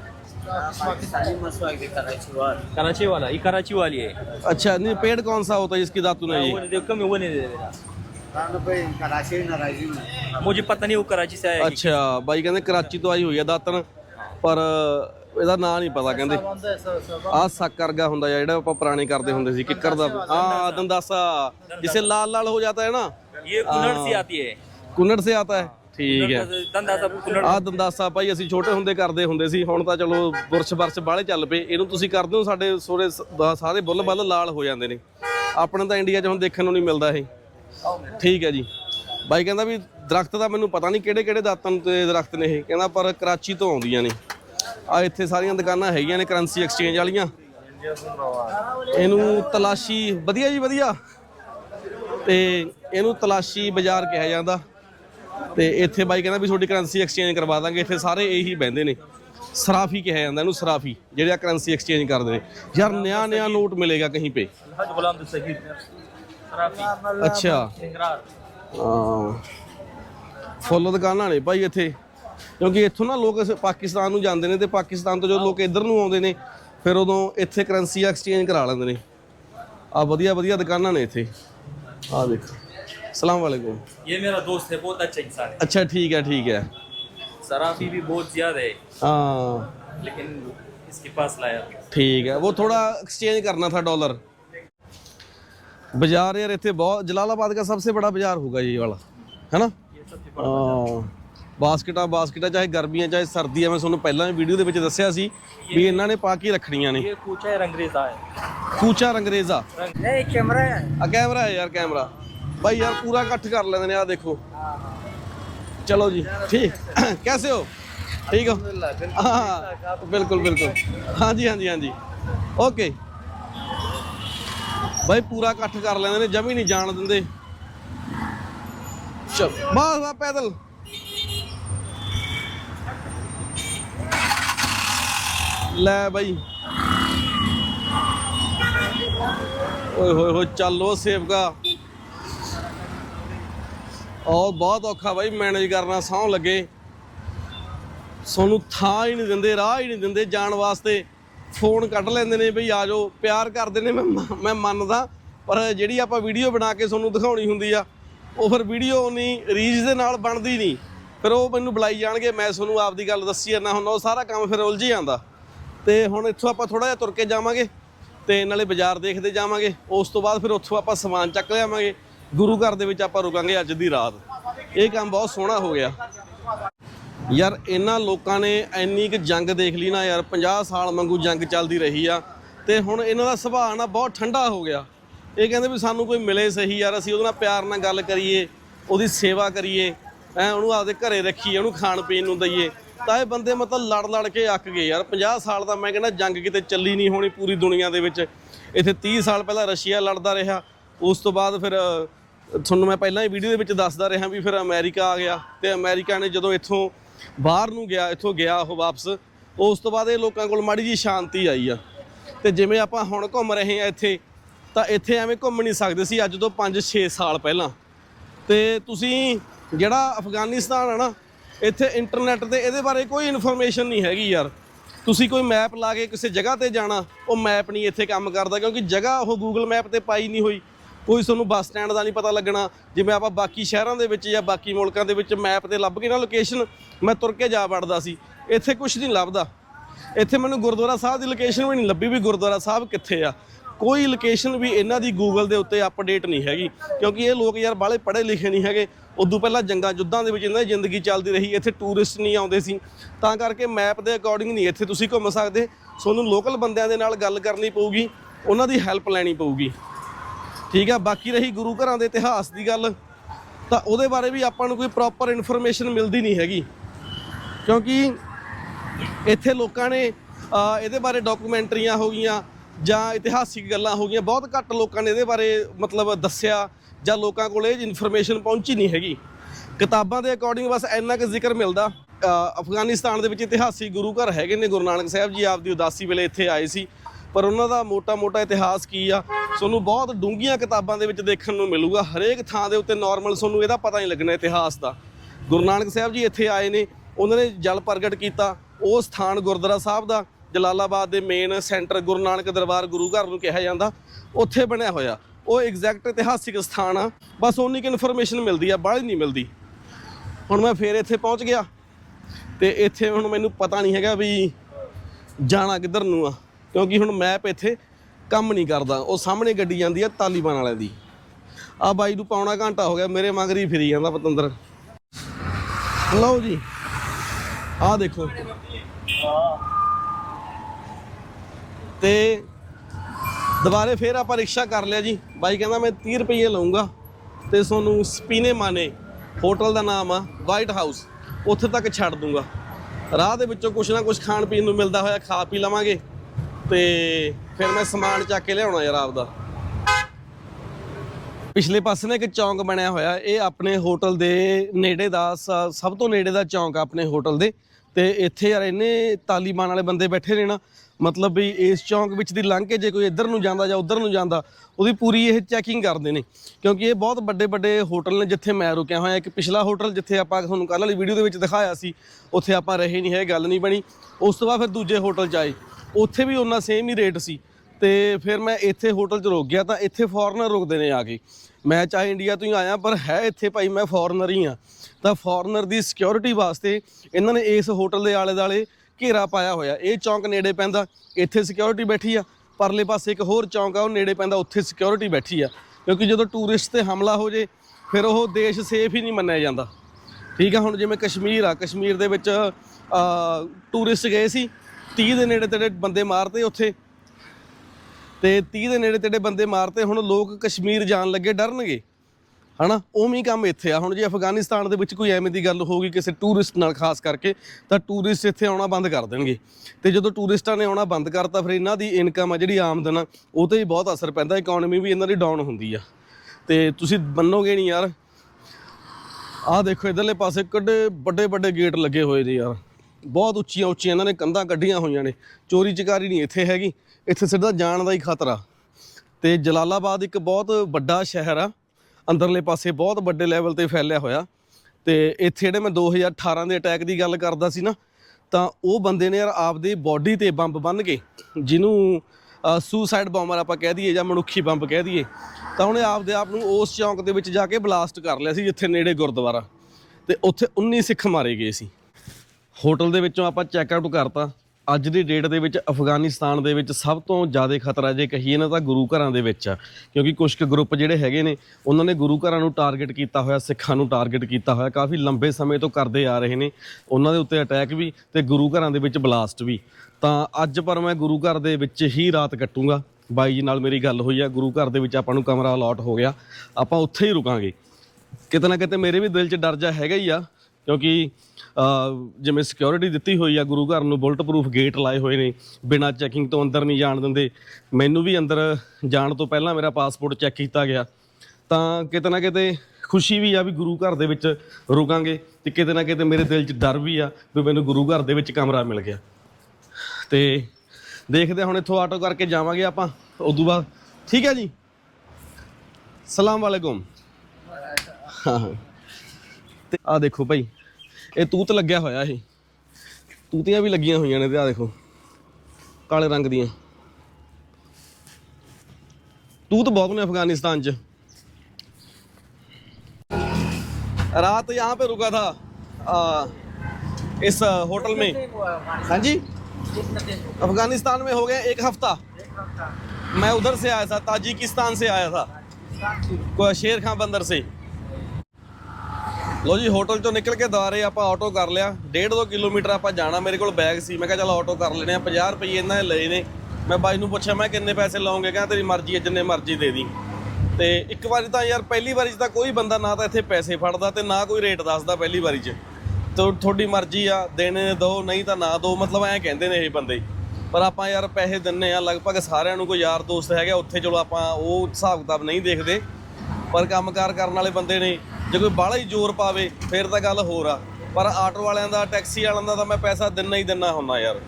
कराची वाला ये कराची वाली है अच्छा नहीं पेड़ कौन सा होता है जिसकी दातुन है वो ये नहीं दे कम वो नहीं दे देना कराची नाराजी में मुझे पता नहीं वो कराची से आया है कि- ਅੱਛਾ ਬਾਈ ਕਹਿੰਦੇ ਕਰਾਚੀ ਤੋਂ ਆਈ ਹੋਈ ਆ ਦਾਤਨ ਪਰ ਇਹਦਾ ਨਾਂ ਨਹੀਂ ਪਤਾ ਕਹਿੰਦੇ ਆਹ ਸੱਕ ਵਰਗਾ ਹੁੰਦਾ ਆ ਜਿਹੜਾ ਆਪਾਂ ਪੁਰਾਣੇ ਕਰਦੇ ਹੁੰਦੇ ਸੀ ਕਿੱਕਰ ਦਾ ਹਾਂ ਦੰਦਾਸਾ ਜਿਸੇ ਲਾਲ ਲਾਲ ਹੋ ਜਾਂਦਾ ਹੈ ਨਾ ये कुनड़ से आती है ਕੁੰਨੜ ਸੇ ਆਤਾ ਹੈ ਠੀਕ ਹੈ। ਦੰਦਾ ਆ ਦੰਦਾਸਾ ਭਾਈ ਅਸੀਂ ਛੋਟੇ ਹੁੰਦੇ ਕਰਦੇ ਹੁੰਦੇ ਸੀ ਹੁਣ ਤਾਂ ਚਲੋ ਬੁਰਸ਼ ਬਰਸ਼ ਬਾਲੇ ਚੱਲ ਪਏ ਇਹਨੂੰ ਤੁਸੀਂ ਕਰਦੇ ਹੋ ਸਾਡੇ ਸੋਰੇ ਸਾਰੇ ਬੁੱਲ ਬੱਲ ਲਾਲ ਹੋ ਜਾਂਦੇ ਨੇ। ਆਪਣੇ ਤਾਂ ਇੰਡੀਆ 'ਚ ਹੁਣ ਦੇਖਣ ਨੂੰ ਨਹੀਂ ਮਿਲਦਾ ਇਹ। ਠੀਕ ਹੈ ਜੀ। ਬਾਈ ਕਹਿੰਦਾ ਵੀ ਦਰਖਤ ਦਾ ਮੈਨੂੰ ਪਤਾ ਨਹੀਂ ਕਿਹੜੇ ਕਿਹੜੇ ਦਾਤਾਂ ਤੇ ਦਰਖਤ ਨੇ ਇਹ। ਕਹਿੰਦਾ ਪਰ ਕਰਾਚੀ ਤੋਂ ਆਉਂਦੀਆਂ ਨੇ। ਆ ਇੱਥੇ ਸਾਰੀਆਂ ਦੁਕਾਨਾਂ ਹੈਗੀਆਂ ਨੇ ਕਰੰਸੀ ਐਕਸਚੇਂਜ ਵਾਲੀਆਂ। ਇਹਨੂੰ ਤਲਾਸ਼ੀ ਵਧੀਆ ਜੀ ਵਧੀਆ। ਤੇ ਇਹਨੂੰ ਤਲਾਸ਼ੀ ਬਾਜ਼ਾਰ ਕਿਹਾ ਜਾਂਦਾ। ਤੇ ਇੱਥੇ ਬਾਈ ਕਹਿੰਦਾ ਵੀ ਤੁਹਾਡੀ ਕਰੰਸੀ ਐਕਸਚੇਂਜ ਕਰਵਾ ਦਾਂਗੇ ਇੱਥੇ ਸਾਰੇ ਇਹੀ ਬਹਿੰਦੇ ਨੇ। ਸਰਾਫੀ ਕਿਹਾ ਜਾਂਦਾ ਇਹਨੂੰ ਸਰਾਫੀ ਜਿਹੜੇ ਕਰੰਸੀ ਐਕਸਚੇਂਜ ਕਰਦੇ ਨੇ। ਯਾਰ ਨਿਆ ਨਿਆ ਨੋਟ ਮਿਲੇਗਾ ਕਹੀਂ ਪੇ। ਅੱਛਾ। ਹਾਂ। ਫੁੱਲ ਦੁਕਾਨਾਂ ਨੇ ਭਾਈ ਇੱਥੇ। ਕਿਉਂਕਿ ਇੱਥੋਂ ਨਾ ਲੋਕ ਪਾਕਿਸਤਾਨ ਨੂੰ ਜਾਂਦੇ ਨੇ ਤੇ ਪਾਕਿਸਤਾਨ ਤੋਂ ਜਦੋਂ ਲੋਕ ਇੱਧਰ ਨੂੰ ਆਉਂਦੇ ਨੇ ਫਿਰ ਉਦੋਂ ਇੱਥੇ ਕਰੰਸੀ ਐਕਸਚੇਂਜ ਕਰਾ ਲੈਂਦੇ ਨੇ। ਆ ਵਧੀਆ ਵਧੀਆ ਦੁਕਾਨਾਂ ਨੇ ਇੱਥੇ। ਆ ਦੇਖੋ ਸਲਾਮ ਵਾਲੇਕੁਮ ये मेरा दोस्त है बहुत अच्छा इंसान है ਅੱਛਾ ਠੀਕ ਹੈ ਠੀਕ ਹੈ सराफी भी बहुत ज्यादा है ਹਾਂ लेकिन इसके पास लाया ठीक है वो थोड़ा एक्सचेंज करना था डॉलर बाजार यार इतने बहुत जलालाबाद का सबसे बड़ा बाजार होगा ये वाला है ना ਹਾਂ ਬਾਸਕਟਾਂ ਬਾਸਕਟਾਂ ਚਾਹੇ ਗਰਮੀਆਂ ਚਾਹੇ ਸਰਦੀਆਂ ਮੈਂ ਤੁਹਾਨੂੰ ਪਹਿਲਾਂ ਵੀ ਵੀਡੀਓ ਦੇ ਵਿੱਚ ਦੱਸਿਆ ਸੀ ਵੀ ਇਹਨਾਂ ਨੇ ਪਾ ਕੇ ਰੱਖਣੀਆਂ ਨੇ ये पूछा है रंगरेजा है ਕੂਚਾ ਰੰਗਰੇਜ਼ਾ नहीं कैमरा है ਆ ਕੈਮਰਾ ਹੈ ਯਾਰ ਕੈਮਰਾ ਭਾਈ ਯਾਰ ਪੂਰਾ ਇਕੱਠ ਕਰ ਲੈਂਦੇ ਨੇ ਆ ਦੇਖੋ। ਚਲੋ ਜੀ, ਠੀਕ। ਕੈਸੇ ਹੋ? ਠੀਕ ਹੋ? ਹਾਂ, ਬਿਲਕੁਲ ਬਿਲਕੁਲ। ਹਾਂਜੀ ਹਾਂਜੀ ਹਾਂਜੀ। ਓਕੇ। ਭਾਈ ਪੂਰਾ ਇਕੱਠ ਕਰ ਲੈਂਦੇ ਨੇ, ਜਮੀ ਨਹੀਂ ਜਾਣ ਦਿੰਦੇ। ਚਲ, ਬਸ ਬਸ, ਪੈਦਲ। ਲੈ ਬਾਈ। ਓਏ ਹੋਏ ਹੋਏ, ਚੱਲੋ ਸੇਵਕਾ। ਔਰ ਬਹੁਤ ਔਖਾ ਬਾਈ ਮੈਨੇਜ ਕਰਨਾ ਸੌਂ ਲੱਗੇ। ਸਾਨੂੰ ਥਾਂ ਹੀ ਨਹੀਂ ਦਿੰਦੇ, ਰਾਹ ਹੀ ਨਹੀਂ ਦਿੰਦੇ ਜਾਣ ਵਾਸਤੇ। ਫੋਨ ਕੱਢ ਲੈਂਦੇ ਨੇ ਬਈ, ਆ ਜਾਓ, ਪਿਆਰ ਕਰਦੇ ਨੇ, ਮੈਂ ਮੈਂ ਮੰਨਦਾ। ਪਰ ਜਿਹੜੀ ਆਪਾਂ ਵੀਡੀਓ ਬਣਾ ਕੇ ਤੁਹਾਨੂੰ ਦਿਖਾਉਣੀ ਹੁੰਦੀ ਆ, ਉਹ ਫਿਰ ਵੀਡੀਓ ਨਹੀਂ ਰੀਜ ਦੇ ਨਾਲ ਬਣਦੀ ਨਹੀਂ ਫਿਰ ਉਹ ਮੈਨੂੰ ਬੁਲਾਈ ਜਾਣਗੇ, ਮੈਂ ਤੁਹਾਨੂੰ ਆਪਦੀ ਗੱਲ ਦੱਸੀ ਜਾਂਦਾ ਹੁੰਦਾ, ਉਹ ਸਾਰਾ ਕੰਮ ਫਿਰ ਉਲਝ ਜਾਂਦਾ। ਤੇ ਹੁਣ ਇੱਥੋਂ ਆਪਾਂ ਥੋੜਾ ਜਿਹਾ ਤੁਰ ਕੇ ਜਾਵਾਂਗੇ, ਤੇ ਨਾਲੇ ਬਾਜ਼ਾਰ ਦੇਖਦੇ ਜਾਵਾਂਗੇ। ਉਸ ਤੋਂ ਬਾਅਦ ਫਿਰ ਉੱਥੋਂ ਆਪਾਂ ਸਮਾਨ ਚੱਕ ਲਿਆਵਾਂਗੇ। ਗੁਰੂ ਘਰ ਦੇ ਵਿੱਚ ਆਪਾਂ ਰੁਕਾਂਗੇ ਅੱਜ ਦੀ ਰਾਤ। ਇਹ ਕੰਮ ਬਹੁਤ ਸੋਹਣਾ ਹੋ ਗਿਆ। ਯਾਰ, ਇਹਨਾਂ ਲੋਕਾਂ ਨੇ ਇੰਨੀ ਕੁ ਜੰਗ ਦੇਖ ਲਈ ਨਾ ਯਾਰ 50 ਸਾਲ ਵਾਂਗੂ ਜੰਗ ਚੱਲਦੀ ਰਹੀ ਆ, ਤੇ ਹੁਣ ਇਹਨਾਂ ਦਾ ਸੁਭਾਅ ਨਾ ਬਹੁਤ ਠੰਡਾ ਹੋ ਗਿਆ। ਇਹ ਕਹਿੰਦੇ ਵੀ ਸਾਨੂੰ ਕੋਈ ਮਿਲੇ ਸਹੀ ਯਾਰ, ਅਸੀਂ ਉਹਦੇ ਨਾਲ ਪਿਆਰ ਨਾਲ ਗੱਲ ਕਰੀਏ, ਉਹਦੀ ਸੇਵਾ ਕਰੀਏ ਐ ਉਹਨੂੰ ਆਪਦੇ ਘਰੇ ਰੱਖੀਏ, ਉਹਨੂੰ ਖਾਣ ਪੀਣ ਨੂੰ ਦਈਏ, ਤਾਂ ਇਹ ਬੰਦੇ ਮਤਲਬ ਲੜ ਲੜ ਕੇ ਅੱਕ ਗਏ ਯਾਰ। 50 ਸਾਲ ਦਾ ਮੈਂ ਕਹਿੰਦਾ ਜੰਗ ਕਿਤੇ ਚੱਲੀ ਨਹੀਂ ਹੋਣੀ ਪੂਰੀ ਦੁਨੀਆ ਦੇ ਵਿੱਚ। ਇੱਥੇ 30 ਸਾਲ ਪਹਿਲਾਂ ਰਸ਼ੀਆ ਲੜਦਾ ਰਿਹਾ, ਉਸ ਤੋਂ ਬਾਅਦ ਫਿਰ ਤੁਹਾਨੂੰ ਮੈਂ ਪਹਿਲਾਂ ਹੀ ਵੀਡੀਓ ਦੇ ਵਿੱਚ ਦੱਸਦਾ ਰਿਹਾ ਵੀ ਫਿਰ ਅਮਰੀਕਾ ਆ ਗਿਆ ਤੇ ਅਮਰੀਕਾ ਨੇ ਜਦੋਂ ਇੱਥੋਂ ਬਾਹਰ ਨੂੰ ਗਿਆ, ਇੱਥੋਂ ਗਿਆ ਉਹ ਵਾਪਸ, ਉਸ ਤੋਂ ਬਾਅਦ ਇਹ ਲੋਕਾਂ ਕੋਲ ਮਾੜੀ ਜੀ ਸ਼ਾਂਤੀ ਆਈ ਆ। ਤੇ ਜਿਵੇਂ ਆਪਾਂ ਹੁਣ ਘੁੰਮ ਰਹੇ ਆ ਇੱਥੇ, ਤਾਂ ਇੱਥੇ ਐਵੇਂ ਘੁੰਮ ਨਹੀਂ ਸਕਦੇ ਸੀ ਅੱਜ ਤੋਂ 5-6 ਸਾਲ ਪਹਿਲਾਂ। ਤੇ ਤੁਸੀਂ ਜਿਹੜਾ ਅਫਗਾਨਿਸਤਾਨ ਆ ਨਾ, ਇੱਥੇ ਇੰਟਰਨੈਟ ਤੇ ਇਹਦੇ ਬਾਰੇ ਕੋਈ ਇਨਫੋਰਮੇਸ਼ਨ ਨਹੀਂ ਹੈਗੀ ਯਾਰ। ਤੁਸੀਂ ਕੋਈ ਮੈਪ ਲਾ ਕੇ ਕਿਸੇ ਜਗ੍ਹਾ ਤੇ ਜਾਣਾ, ਉਹ ਮੈਪ ਨਹੀਂ ਇੱਥੇ ਕੰਮ ਕਰਦਾ ਕਿਉਂਕਿ ਜਗ੍ਹਾ ਉਹ ਗੂਗਲ ਮੈਪ ਤੇ ਪਾਈ ਨਹੀਂ ਹੋਈ। ਕੋਈ ਤੁਹਾਨੂੰ ਬੱਸ ਸਟੈਂਡ ਦਾ ਨਹੀਂ ਪਤਾ ਲੱਗਣਾ। ਜਿਵੇਂ ਆਪਾਂ ਬਾਕੀ ਸ਼ਹਿਰਾਂ ਦੇ ਵਿੱਚ ਜਾਂ ਬਾਕੀ ਮੁਲਕਾਂ ਦੇ ਵਿੱਚ ਮੈਪ ਤੇ ਲੱਭ ਕੇ ਨਾ ਲੋਕੇਸ਼ਨ ਮੈਂ ਤੁਰ ਕੇ ਜਾ ਵੜਦਾ ਸੀ। ਇੱਥੇ ਕੁਝ ਨਹੀਂ ਲੱਭਦਾ। ਇੱਥੇ ਮੈਨੂੰ ਗੁਰਦੁਆਰਾ ਸਾਹਿਬ ਦੀ ਲੋਕੇਸ਼ਨ ਵੀ ਨਹੀਂ ਲੱਭੀ ਵੀ ਗੁਰਦੁਆਰਾ ਸਾਹਿਬ ਕਿੱਥੇ ਆ। ਕੋਈ ਲੋਕੇਸ਼ਨ ਵੀ ਇਹਨਾਂ ਦੀ ਗੂਗਲ ਦੇ ਉੱਤੇ ਅਪਡੇਟ ਨਹੀਂ ਹੈਗੀ। ਕਿਉਂਕਿ ਇਹ ਲੋਕ ਯਾਰ ਬਾਹਲੇ ਪੜ੍ਹੇ ਲਿਖੇ ਨਹੀਂ ਹੈਗੇ। ਉਦੋਂ ਪਹਿਲਾਂ ਜੰਗਾਂ ਯੁੱਧਾਂ ਦੇ ਵਿੱਚ ਇਹਨਾਂ ਦੀ ਜ਼ਿੰਦਗੀ ਚੱਲਦੀ ਰਹੀ। ਇੱਥੇ ਟੂਰਿਸਟ ਨਹੀਂ ਆਉਂਦੇ ਸੀ। ਤਾਂ ਕਰਕੇ ਮੈਪ ਦੇ ਅਕੋਰਡਿੰਗ ਨਹੀਂ ਇੱਥੇ ਤੁਸੀਂ ਘੁੰਮ ਸਕਦੇ। ਤੁਹਾਨੂੰ ਲੋਕਲ ਬੰਦਿਆਂ ਦੇ ਨਾਲ ਗੱਲ ਕਰਨੀ ਪਊਗੀ। ਉਹਨਾਂ ਦੀ ਹੈਲਪ ਲੈਣੀ ਪਊਗੀ। ਠੀਕ ਆ, ਬਾਕੀ ਰਹੀ ਗੁਰੂ ਘਰਾਂ ਦੇ ਇਤਿਹਾਸ ਦੀ ਗੱਲ, ਤਾਂ ਉਹਦੇ ਬਾਰੇ ਵੀ ਆਪਾਂ ਨੂੰ ਕੋਈ ਪ੍ਰੋਪਰ ਇਨਫੋਰਮੇਸ਼ਨ ਮਿਲਦੀ ਨਹੀਂ ਹੈਗੀ। ਕਿਉਂਕਿ ਇੱਥੇ ਲੋਕਾਂ ਨੇ ਇਹਦੇ ਬਾਰੇ ਡਾਕੂਮੈਂਟਰੀਆਂ ਹੋ ਗਈਆਂ, ਜਾਂ ਇਤਿਹਾਸਿਕ ਗੱਲਾਂ ਹੋ ਗਈਆਂ, ਬਹੁਤ ਘੱਟ ਲੋਕਾਂ ਨੇ ਇਹਦੇ ਬਾਰੇ ਮਤਲਬ ਦੱਸਿਆ, ਜਾਂ ਲੋਕਾਂ ਕੋਲ ਇਹ ਇਨਫੋਰਮੇਸ਼ਨ ਪਹੁੰਚੀ ਨਹੀਂ ਹੈਗੀ। ਕਿਤਾਬਾਂ ਦੇ ਅਕੋਰਡਿੰਗ ਬਸ ਇੰਨਾ ਕੁ ਜ਼ਿਕਰ ਮਿਲਦਾ ਅਫਗਾਨਿਸਤਾਨ ਦੇ ਵਿੱਚ ਇਤਿਹਾਸਿਕ ਗੁਰੂ ਘਰ ਹੈਗੇ ਨੇ, ਗੁਰੂ ਨਾਨਕ ਸਾਹਿਬ ਜੀ ਆਪਦੀ ਉਦਾਸੀ ਵੇਲੇ ਇੱਥੇ ਆਏ ਸੀ। ਪਰ ਉਹਨਾਂ ਦਾ ਮੋਟਾ-ਮੋਟਾ ਇਤਿਹਾਸ ਕੀ ਆ? ਤੁਹਾਨੂੰ ਬਹੁਤ ਡੂੰਘੀਆਂ ਕਿਤਾਬਾਂ ਦੇ ਵਿੱਚ ਦੇਖਣ ਨੂੰ ਮਿਲੂਗਾ। ਹਰੇਕ ਥਾਂ ਦੇ ਉੱਤੇ ਨਾਰਮਲ ਤੁਹਾਨੂੰ ਇਹਦਾ ਪਤਾ ਨਹੀਂ ਲੱਗਣਾ ਇਤਿਹਾਸ ਦਾ। ਗੁਰੂ ਨਾਨਕ ਸਾਹਿਬ ਜੀ ਇੱਥੇ ਆਏ ਨੇ, ਉਹਨਾਂ ਨੇ ਜਲ ਪ੍ਰਗਟ ਕੀਤਾ। ਉਹ ਸਥਾਨ ਗੁਰਦੁਆਰਾ ਸਾਹਿਬ ਦਾ, ਜਲਾਲਾਬਾਦ ਦੇ ਮੇਨ ਸੈਂਟਰ ਗੁਰੂ ਨਾਨਕ ਦਰਬਾਰ ਗੁਰੂ ਘਰ ਨੂੰ ਕਿਹਾ ਜਾਂਦਾ। ਉੱਥੇ ਬਣਿਆ ਹੋਇਆ। ਉਹ ਐਗਜ਼ੈਕਟ ਇਤਿਹਾਸਿਕ ਸਥਾਨ ਆ। ਬਸ ਉਨੀ ਕਿ ਇਨਫੋਰਮੇਸ਼ਨ ਮਿਲਦੀ ਆ, ਬਾਹਲੀ ਨਹੀਂ ਮਿਲਦੀ। ਹੁਣ ਮੈਂ ਫੇਰ ਇੱਥੇ ਪਹੁੰਚ ਗਿਆ। ਤੇ ਇੱਥੇ ਹੁਣ ਮੈਨੂੰ ਪਤਾ ਨਹੀਂ ਹੈਗਾ ਵੀ ਜਾਣਾ ਕਿੱਧਰ ਨੂੰ ਆ। ਕਿਉਂਕਿ ਹੁਣ ਮੈਪ ਇੱਥੇ ਕੰਮ ਨਹੀਂ ਕਰਦਾ। ਉਹ ਸਾਹਮਣੇ ਗੱਡੀ ਜਾਂਦੀ ਆ ਤਾਲੀਬਾਨ ਵਾਲਿਆਂ ਦੀ। ਆ ਬਾਈ ਨੂੰ ਪੌਣਾ ਘੰਟਾ ਹੋ ਗਿਆ, ਮੇਰੇ ਮਗਰ ਹੀ ਫਿਰੀ ਜਾਂਦਾ ਪਤੰਦਰ। ਲਓ ਜੀ ਆਹ ਦੇਖੋ। ਤੇ ਦੁਬਾਰੇ ਫੇਰ ਆਪਾਂ ਰਿਕਸ਼ਾ ਕਰ ਲਿਆ ਜੀ। ਬਾਈ ਕਹਿੰਦਾ ਮੈਂ 30 ਰੁਪਏ ਲਵਾਂਗਾ ਤੇ ਤੁਹਾਨੂੰ ਸਪੀਨੇ ਮਾਨੇ, ਹੋਟਲ ਦਾ ਨਾਮ ਆ ਵਾਈਟ ਹਾਊਸ ਉੱਥੇ ਤੱਕ ਛੱਡ ਦੂੰਗਾ। ਰਾਹ ਦੇ ਵਿੱਚੋਂ ਕੁਛ ਨਾ ਕੁਛ ਖਾਣ ਪੀਣ ਨੂੰ ਮਿਲਦਾ ਹੋਇਆ ਖਾ ਪੀ ਲਵਾਂਗੇ। ਤੇ ਫਿਰ ਮੈਂ ਸਮਾਨ ਚੱਕ ਕੇ ਲਿਆਉਣਾ ਯਾਰ ਆਪਦਾ। ਪਿਛਲੇ ਪਾਸੇ ਨਾ ਇੱਕ ਚੌਂਕ ਬਣਿਆ ਹੋਇਆ, ਇਹ ਆਪਣੇ ਹੋਟਲ ਦੇ ਨੇੜੇ ਦਾ, ਸ- ਸਭ ਤੋਂ ਨੇੜੇ ਦਾ ਚੌਂਕ ਆ ਆਪਣੇ ਹੋਟਲ ਦੇ। ਤੇ ਇੱਥੇ ਯਾਰ ਇੰਨੇ ਤਾਲੀਬਾਨ ਵਾਲੇ ਬੰਦੇ ਬੈਠੇ ਨੇ ਨਾ, ਮਤਲਬ ਵੀ ਇਸ ਚੌਂਕ ਵਿੱਚ ਦੀ ਲੰਘ ਕੇ ਜੇ ਕੋਈ ਇੱਧਰ ਨੂੰ ਜਾਂਦਾ ਜਾਂ ਉੱਧਰ ਨੂੰ ਜਾਂਦਾ, ਉਹਦੀ ਪੂਰੀ ਇਹ ਚੈਕਿੰਗ ਕਰਦੇ ਨੇ। ਕਿਉਂਕਿ ਇਹ ਬਹੁਤ ਵੱਡੇ ਵੱਡੇ ਹੋਟਲ ਨੇ ਜਿੱਥੇ ਮੈਂ ਰੁਕਿਆ ਹੋਇਆ, ਇੱਕ ਪਿਛਲਾ ਹੋਟਲ ਜਿੱਥੇ ਆਪਾਂ ਤੁਹਾਨੂੰ ਕੱਲ੍ਹ ਵਾਲੀ ਵੀਡੀਓ ਦੇ ਵਿੱਚ ਦਿਖਾਇਆ ਸੀ, ਉੱਥੇ ਆਪਾਂ ਰਹੇ ਨਹੀਂ ਹੈ ਗੱਲ ਨਹੀਂ ਬਣੀ। ਉਸ ਤੋਂ ਬਾਅਦ ਫਿਰ ਦੂਜੇ ਹੋਟਲ 'ਚ ਆਏ। ਉੱਥੇ ਵੀ ਉਹਨਾਂ ਸੇਮ ਹੀ ਰੇਟ ਸੀ। ਤੇ ਫਿਰ ਮੈਂ ਇੱਥੇ ਹੋਟਲ 'ਚ ਰੁਕ ਗਿਆ ਤਾਂ ਇੱਥੇ ਫੋਰਨਰ ਰੁਕਦੇ ਨੇ ਆ ਕੇ। ਮੈਂ ਚਾਹੇ ਇੰਡੀਆ ਤੋਂ ਹੀ ਆਇਆ, ਪਰ ਹੈ ਇੱਥੇ ਭਾਈ ਮੈਂ ਫੋਰਨਰ ਹੀ ਆ ਤਾਂ ਫੋਰਨਰ ਦੀ ਸਿਕਿਉਰਿਟੀ ਵਾਸਤੇ ਇਹਨਾਂ ਨੇ ਇਸ ਹੋਟਲ ਦੇ ਆਲੇ ਦਾਲੇ ਘੇਰਾ ਪਾਇਆ ਹੋਇਆ। ਇਹ ਚੌਂਕ ਨੇੜੇ ਪੈਂਦਾ, ਇੱਥੇ ਸਿਕਿਉਰਿਟੀ ਬੈਠੀ ਆ। ਪਰਲੇ ਪਾਸੇ ਇੱਕ ਹੋਰ ਚੌਂਕ ਆ, ਉਹ ਨੇੜੇ ਪੈਂਦਾ, ਉੱਥੇ ਸਿਕਿਉਰਿਟੀ ਬੈਠੀ ਆ। ਕਿਉਂਕਿ ਜਦੋਂ ਟੂਰਿਸਟ ਤੇ ਹਮਲਾ ਹੋ ਜੇ, ਫਿਰ ਉਹ ਦੇਸ਼ ਸੇਫ ਹੀ ਨਹੀਂ ਮੰਨਿਆ ਜਾਂਦਾ। ਠੀਕ ਆ, ਹੁਣ ਜਿਵੇਂ ਕਸ਼ਮੀਰ ਆ, ਕਸ਼ਮੀਰ ਦੇ ਵਿੱਚ ਟੂਰਿਸਟ ਗਏ ਸੀ 30 ਦੇ ਨੇੜੇ ਤੇੜੇ ਬੰਦੇ ਮਾਰਤੇ ਉੱਥੇ। ਤੇ 30 ਦੇ ਨੇੜੇ ਤੇੜੇ ਬੰਦੇ ਮਾਰਤੇ, ਹੁਣ ਲੋਕ ਕਸ਼ਮੀਰ ਜਾਣ ਲੱਗੇ, ਡਰਨਗੇ। ਹਨਾ? ਉਵੇਂ ਕੰਮ ਇੱਥੇ ਆ। ਹੁਣ ਜੇ ਅਫਗਾਨਿਸਤਾਨ ਦੇ ਵਿੱਚ ਕੋਈ ਐਵੇਂ ਦੀ ਗੱਲ ਹੋਊਗੀ ਕਿਸੇ ਟੂਰਿਸਟ ਨਾਲ, ਖਾਸ ਕਰਕੇ, ਤਾਂ ਟੂਰਿਸਟ ਇੱਥੇ ਆਉਣਾ ਬੰਦ ਕਰ ਦੇਣਗੇ। ਤੇ ਜਦੋਂ ਟੂਰਿਸਟਾਂ ਨੇ ਆਉਣਾ ਬੰਦ ਕਰਤਾ, ਫਿਰ ਇਹਨਾਂ ਦੀ ਇਨਕਮ ਆ ਜਿਹੜੀ ਆਮਦਨ ਆ, ਉਹ ਤੇ ਵੀ ਬਹੁਤ ਅਸਰ ਪੈਂਦਾ। ਇਕਨੋਮੀ ਵੀ ਇਹਨਾਂ ਦੀ ਡਾਊਨ ਹੁੰਦੀ ਆ। ਤੇ ਤੁਸੀਂ ਮੰਨੋਗੇ ਨਹੀਂ ਯਾਰ? ਆਹ ਦੇਖੋ, ਇਧਰਲੇ ਪਾਸੇ ਕਿੱਡੇ ਵੱਡੇ ਵੱਡੇ ਗੇਟ ਲੱਗੇ ਹੋਏ ਨੇ ਯਾਰ। ਬਹੁਤ ਉੱਚੀਆਂ ਉੱਚੀਆਂ ਇਹਨਾਂ ਨੇ ਕੰਧਾਂ ਕੱਢੀਆਂ ਹੋਈਆਂ ਨੇ। ਚੋਰੀ ਚਕਾਰੀ ਨਹੀਂ ਇੱਥੇ ਹੈਗੀ। ਇੱਥੇ ਸਿੱਧਾ ਜਾਣ ਦਾ ਹੀ ਖਤਰਾ। ਤੇ ਜਲਾਲਾਬਾਦ ਇੱਕ ਬਹੁਤ ਵੱਡਾ ਸ਼ਹਿਰ ਆ। ਅੰਦਰਲੇ ਪਾਸੇ ਬਹੁਤ ਵੱਡੇ ਲੈਵਲ ਤੇ ਫੈਲਿਆ ਹੋਇਆ। ਤੇ ਇੱਥੇ ਜਿਹੜੇ ਮੈਂ 2018 ਦੇ ਅਟੈਕ ਦੀ ਗੱਲ ਕਰਦਾ ਸੀ ਨਾ, ਤਾਂ ਉਹ ਬੰਦੇ ਨੇ ਯਾਰ ਆਪਦੀ ਬਾਡੀ ਤੇ ਬੰਬ ਬੰਨ ਕੇ ਜਿਹਨੂੰ ਸੁਸਾਈਡ ਬੰਬਰ ਆਪਾਂ ਕਹਿ ਦਈਏ ਜਾਂ ਮਨੁੱਖੀ ਬੰਬ ਕਹਿ ਦਈਏ, ਤਾਂ ਉਹਨੇ ਆਪਦੇ ਆਪ ਨੂੰ ਉਸ ਚੌਂਕ ਦੇ ਵਿੱਚ ਜਾ ਕੇ ਬਲਾਸਟ ਕਰ ਲਿਆ ਸੀ, ਜਿੱਥੇ ਨੇੜੇ ਗੁਰਦੁਆਰਾ। ਤੇ ਉੱਥੇ 19 ਸਿੱਖ ਮਾਰੇ ਗਏ ਸੀ। ਹੋਟਲ ਦੇ ਵਿੱਚੋਂ ਆਪਾਂ ਚੈੱਕ ਆਊਟ ਕਰਤਾ। ਅੱਜ ਦੀ ਡੇਟ ਦੇ ਵਿੱਚ ਅਫਗਾਨਿਸਤਾਨ ਦੇ ਵਿੱਚ ਸਭ ਤੋਂ ਜ਼ਿਆਦਾ ਖਤਰਾ ਜੇ ਕਹੀਏ ਨਾ ਤਾਂ ਗੁਰੂ ਘਰਾਂ ਦੇ ਵਿੱਚ ਆ। ਕਿਉਂਕਿ ਕੁਝ ਕੁ ਗਰੁੱਪ ਜਿਹੜੇ ਹੈਗੇ ਨੇ, ਉਹਨਾਂ ਨੇ ਗੁਰੂ ਘਰਾਂ ਨੂੰ ਟਾਰਗੇਟ ਕੀਤਾ ਹੋਇਆ, ਸਿੱਖਾਂ ਨੂੰ ਟਾਰਗੇਟ ਕੀਤਾ ਹੋਇਆ, ਕਾਫੀ ਲੰਬੇ ਸਮੇਂ ਤੋਂ ਕਰਦੇ ਆ ਰਹੇ ਨੇ। ਉਹਨਾਂ ਦੇ ਉੱਤੇ ਅਟੈਕ ਵੀ ਤੇ ਗੁਰੂ ਘਰਾਂ ਦੇ ਵਿੱਚ ਬਲਾਸਟ ਵੀ। ਤਾਂ ਅੱਜ ਪਰ ਮੈਂ ਗੁਰੂ ਘਰ ਦੇ ਵਿੱਚ ਹੀ ਰਾਤ ਕੱਟੂੰਗਾ। ਬਾਈ ਜੀ ਨਾਲ ਮੇਰੀ ਗੱਲ ਹੋਈ ਆ, ਗੁਰੂ ਘਰ ਦੇ ਵਿੱਚ ਆਪਾਂ ਨੂੰ ਕਮਰਾ ਅਲਾਟ ਹੋ ਗਿਆ। ਆਪਾਂ ਉੱਥੇ ਹੀ ਰੁਕਾਂਗੇ। ਕਿਤੇ ਨਾ ਕਿਤੇ ਮੇਰੇ ਵੀ ਦਿਲ 'ਚ ਡਰ ਜਾ ਹੈਗਾ ਹੀ ਆ ਕਿਉਂਕਿ ਜਿਵੇਂ ਸਿਕਿਉਰਿਟੀ ਦਿੱਤੀ ਹੋਈ ਆ, ਗੁਰੂ ਘਰ ਨੂੰ ਬੁਲਟ ਪ੍ਰੂਫ ਗੇਟ ਲਾਏ ਹੋਏ ਨੇ, ਬਿਨਾਂ ਚੈਕਿੰਗ ਤੋਂ ਅੰਦਰ ਨਹੀਂ ਜਾਣ ਦਿੰਦੇ। ਮੈਨੂੰ ਵੀ ਅੰਦਰ ਜਾਣ ਤੋਂ ਪਹਿਲਾਂ ਮੇਰਾ ਪਾਸਪੋਰਟ ਚੈੱਕ ਕੀਤਾ ਗਿਆ। ਤਾਂ ਕਿਤੇ ਨਾ ਕਿਤੇ ਖੁਸ਼ੀ ਵੀ ਆ ਵੀ ਗੁਰੂ ਘਰ ਦੇ ਵਿੱਚ ਰੁਕਾਂਗੇ ਤੇ ਕਿਤੇ ਨਾ ਕਿਤੇ ਮੇਰੇ ਦਿਲ 'ਚ ਡਰ ਵੀ ਆ ਵੀ ਮੈਨੂੰ ਗੁਰੂ ਘਰ ਦੇ ਵਿੱਚ ਕਮਰਾ ਮਿਲ ਗਿਆ। ਤੇ ਦੇਖਦੇ ਹਾਂ ਹੁਣ ਇੱਥੋਂ ਆਟੋ ਕਰਕੇ ਜਾਵਾਂਗੇ ਆਪਾਂ। ਉਦੋਂ ਬਾਅਦ, ਠੀਕ ਹੈ ਜੀ? ਸਲਾਮ ਵਾਲੇਕੁਮ। ਹਾਂ ਹਾਂ। ਤੇ ਆ ਦੇਖੋ ਭਾਈ ਇਹ ਤੂਤ ਲੱਗਿਆ ਹੋਇਆ ਇਹ ਤੂਤੀਆਂ ਵੀ ਲੱਗੀਆਂ ਹੋਈਆਂ ਨੇ ਤੇ ਆ ਦੇਖੋ ਕਾਲੇ ਰੰਗ ਦੀਆਂ ਤੂਤ ਬਹੁਤ ਨੇ अफगानिस्तान ਚ रात यहाँ पे रुका था आ, इस होटल में हाँ जी अफगानिस्तान में हो गया एक हफ्ता मैं उधर से आया था ताजिकिस्तान से आया था को- शेर खां बंदर से ਲੋ ਜੀ ਹੋਟਲ ਚੋਂ ਨਿਕਲ ਕੇ ਦੁਆਰੇ ਆਪਾਂ ਆਟੋ ਕਰ ਲਿਆ। 1.5 ਕਿਲੋਮੀਟਰ ਆਪਾਂ ਜਾਣਾ, ਮੇਰੇ ਕੋਲ ਬੈਗ ਸੀ। ਮੈਂ ਕਿਹਾ ਚਲ ਆਟੋ ਕਰ ਲੈਣੇ ਆ 50 ਰੁਪਏ ਇਹਨਾਂ ਨੇ ਲਏ ਨੇ। ਮੈਂ ਬਾਈ ਨੂੰ ਪੁੱਛਿਆ, ਮੈਂ ਕਿੰਨੇ ਪੈਸੇ ਲਾਉਂਗੇ ਕਹਿੰਦਾ, ਤੇਰੀ ਮਰਜ਼ੀ ਹੈ, ਜਿੰਨੇ ਮਰਜ਼ੀ ਦੇ ਦੀ। ਤੇ ਇੱਕ ਵਾਰੀ ਤਾਂ ਯਾਰ, ਪਹਿਲੀ ਵਾਰੀ 'ਚ ਤਾਂ ਕੋਈ ਬੰਦਾ ਨਾ ਤਾਂ ਇੱਥੇ ਪੈਸੇ ਫੜਦਾ ਤੇ ਨਾ ਕੋਈ ਰੇਟ ਦੱਸਦਾ ਪਹਿਲੀ ਵਾਰੀ 'ਚ। ਤੇ ਤੁਹਾਡੀ ਮਰਜ਼ੀ ਆ ਦੇਣੇ ਦੋ, ਨਹੀਂ ਤਾਂ ਨਾ ਦੋ, ਮਤਲਬ ਐਂ ਕਹਿੰਦੇ ਨੇ ਇਹ ਬੰਦੇ। ਪਰ ਆਪਾਂ ਯਾਰ ਪੈਸੇ ਦਿੰਨੇ ਆ, ਲਗਭਗ ਸਾਰਿਆਂ ਨੂੰ ਕੋਈ ਯਾਰ ਦੋਸਤ ਹੈਗਾ ਉੱਥੇ ਚਲੋ ਆਪਾਂ ਉਹ ਹਿਸਾਬ ਕਿਤਾਬ ਨਹੀਂ ਦੇਖਦੇ। ਪਰ ਕੰਮਕਾਰ ਕਰਨ ਵਾਲੇ ਬੰਦੇ ਨੇ ਜੇ ਕੋਈ ਬਾਹਲਾ ਹੀ ਜ਼ੋਰ ਪਾਵੇ, ਫਿਰ ਤਾਂ ਗੱਲ ਹੋਰ ਆ। ਪਰ ਆਟੋ ਵਾਲਿਆਂ ਦਾ, ਟੈਕਸੀ ਵਾਲਿਆਂ ਦਾ ਤਾਂ ਮੈਂ ਪੈਸਾ ਦਿੰਨਾ ਹੀ ਦਿੰਨਾ ਹੁੰਦਾ ਯਾਰ।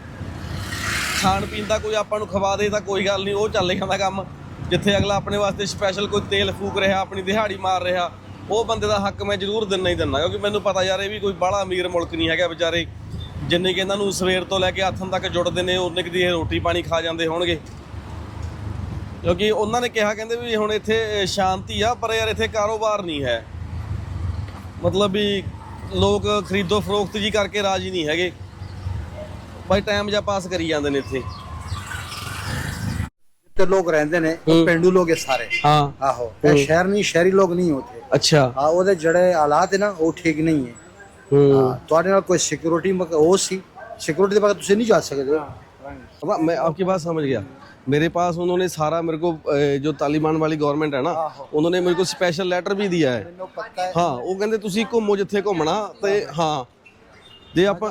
ਖਾਣ ਪੀਣ ਦਾ ਕੋਈ ਆਪਾਂ ਨੂੰ ਖਵਾ ਦੇ ਤਾਂ ਕੋਈ ਗੱਲ ਨਹੀਂ, ਉਹ ਚੱਲ ਜਾਂਦਾ ਕੰਮ। ਜਿੱਥੇ ਅਗਲਾ ਆਪਣੇ ਵਾਸਤੇ ਸਪੈਸ਼ਲ ਕੋਈ ਤੇਲ ਫੂਕ ਰਿਹਾ, ਆਪਣੀ ਦਿਹਾੜੀ ਮਾਰ ਰਿਹਾ, ਉਹ ਬੰਦੇ ਦਾ ਹੱਕ ਮੈਂ ਜ਼ਰੂਰ ਦਿੰਨਾ ਹੀ ਦਿੰਨਾ। ਕਿਉਂਕਿ ਮੈਨੂੰ ਪਤਾ ਯਾਰ, ਇਹ ਵੀ ਕੋਈ ਬਾਹਲਾ ਅਮੀਰ ਮੁਲਕ ਨਹੀਂ ਹੈਗਾ ਵਿਚਾਰੇ। ਜਿੰਨੇ ਕਿ ਇਹਨਾਂ ਨੂੰ ਸਵੇਰ ਤੋਂ ਲੈ ਕੇ ਹੱਥਾਂ ਤੱਕ ਜੁੜਦੇ ਨੇ ਉਨੇ ਕੁ ਦੀ ਇਹ ਰੋਟੀ ਪਾਣੀ ਖਾ ਜਾਂਦੇ ਹੋਣਗੇ। ਕਿਉਂਕਿ ਉਹਨਾਂ ਨੇ ਕਿਹਾ ਕਹਿੰਦੇ ਵੀ ਹੁਣ ਇੱਥੇ ਸ਼ਾਂਤੀ ਆ ਪਰ ਯਾਰ ਇੱਥੇ ਕਾਰੋਬਾਰ ਨਹੀਂ ਹੈ। ਮਤਲਬ ਵੀ ਲੋਕ ਖਰੀਦੋ ਫਰੋਖਤ ਜੀ ਕਰਕੇ ਰਾਜੀ ਨਹੀਂ ਹੈਗੇ। ਬਾਈ ਟਾਈਮ ਜਾਂ ਪਾਸ ਕਰੀ ਜਾਂਦੇ ਨੇ ਇੱਥੇ। ਤੇ ਲੋਕ ਰਹਿੰਦੇ ਨੇ ਉਹ ਪਿੰਡੂ ਲੋਕ ਹੈ ਸਾਰੇ। ਹਾਂ। ਆਹੋ ਇਹ ਸ਼ਹਿਰ ਨਹੀਂ ਸ਼ਹਿਰੀ ਲੋਕ ਨਹੀਂ ਹੁੰਦੇ ਅੱਛਾ। ਆ ਉਹਦੇ ਜਿਹੜੇ ਹਾਲਾਤ ਹੈ ਨਾ ਉਹ ਠੀਕ ਨਹੀਂ ਹੈ। ਹਾਂ। ਤੁਹਾਡੇ ਨਾਲ ਕੋਈ ਸਿਕਿਉਰਿਟੀ ਉਹ ਸੀ? ਸਿਕਿਉਰਿਟੀ ਦੇ ਬਗੈਰ ਤੁਸੀਂ ਨਹੀਂ ਜਾ ਸਕਦੇ। ਮੈਂ ਆਪਕੀ ਬਾਤ ਸਮਝ ਗਿਆ। मेरे पास उन्होंने सारा मेरे को अ, जो तालिबान वाली गवर्नमेंट है ना उन्होंने मेरे को स्पेशल लेटर भी दिया है ਹਾਂ ਉਹ ਕਹਿੰਦੇ ਤੁਸੀਂ ਘੁੰਮੋ ਜਿੱਥੇ ਘੁੰਮਣਾ ਤੇ ਹਾਂ ਜੇ ਆਪਾਂ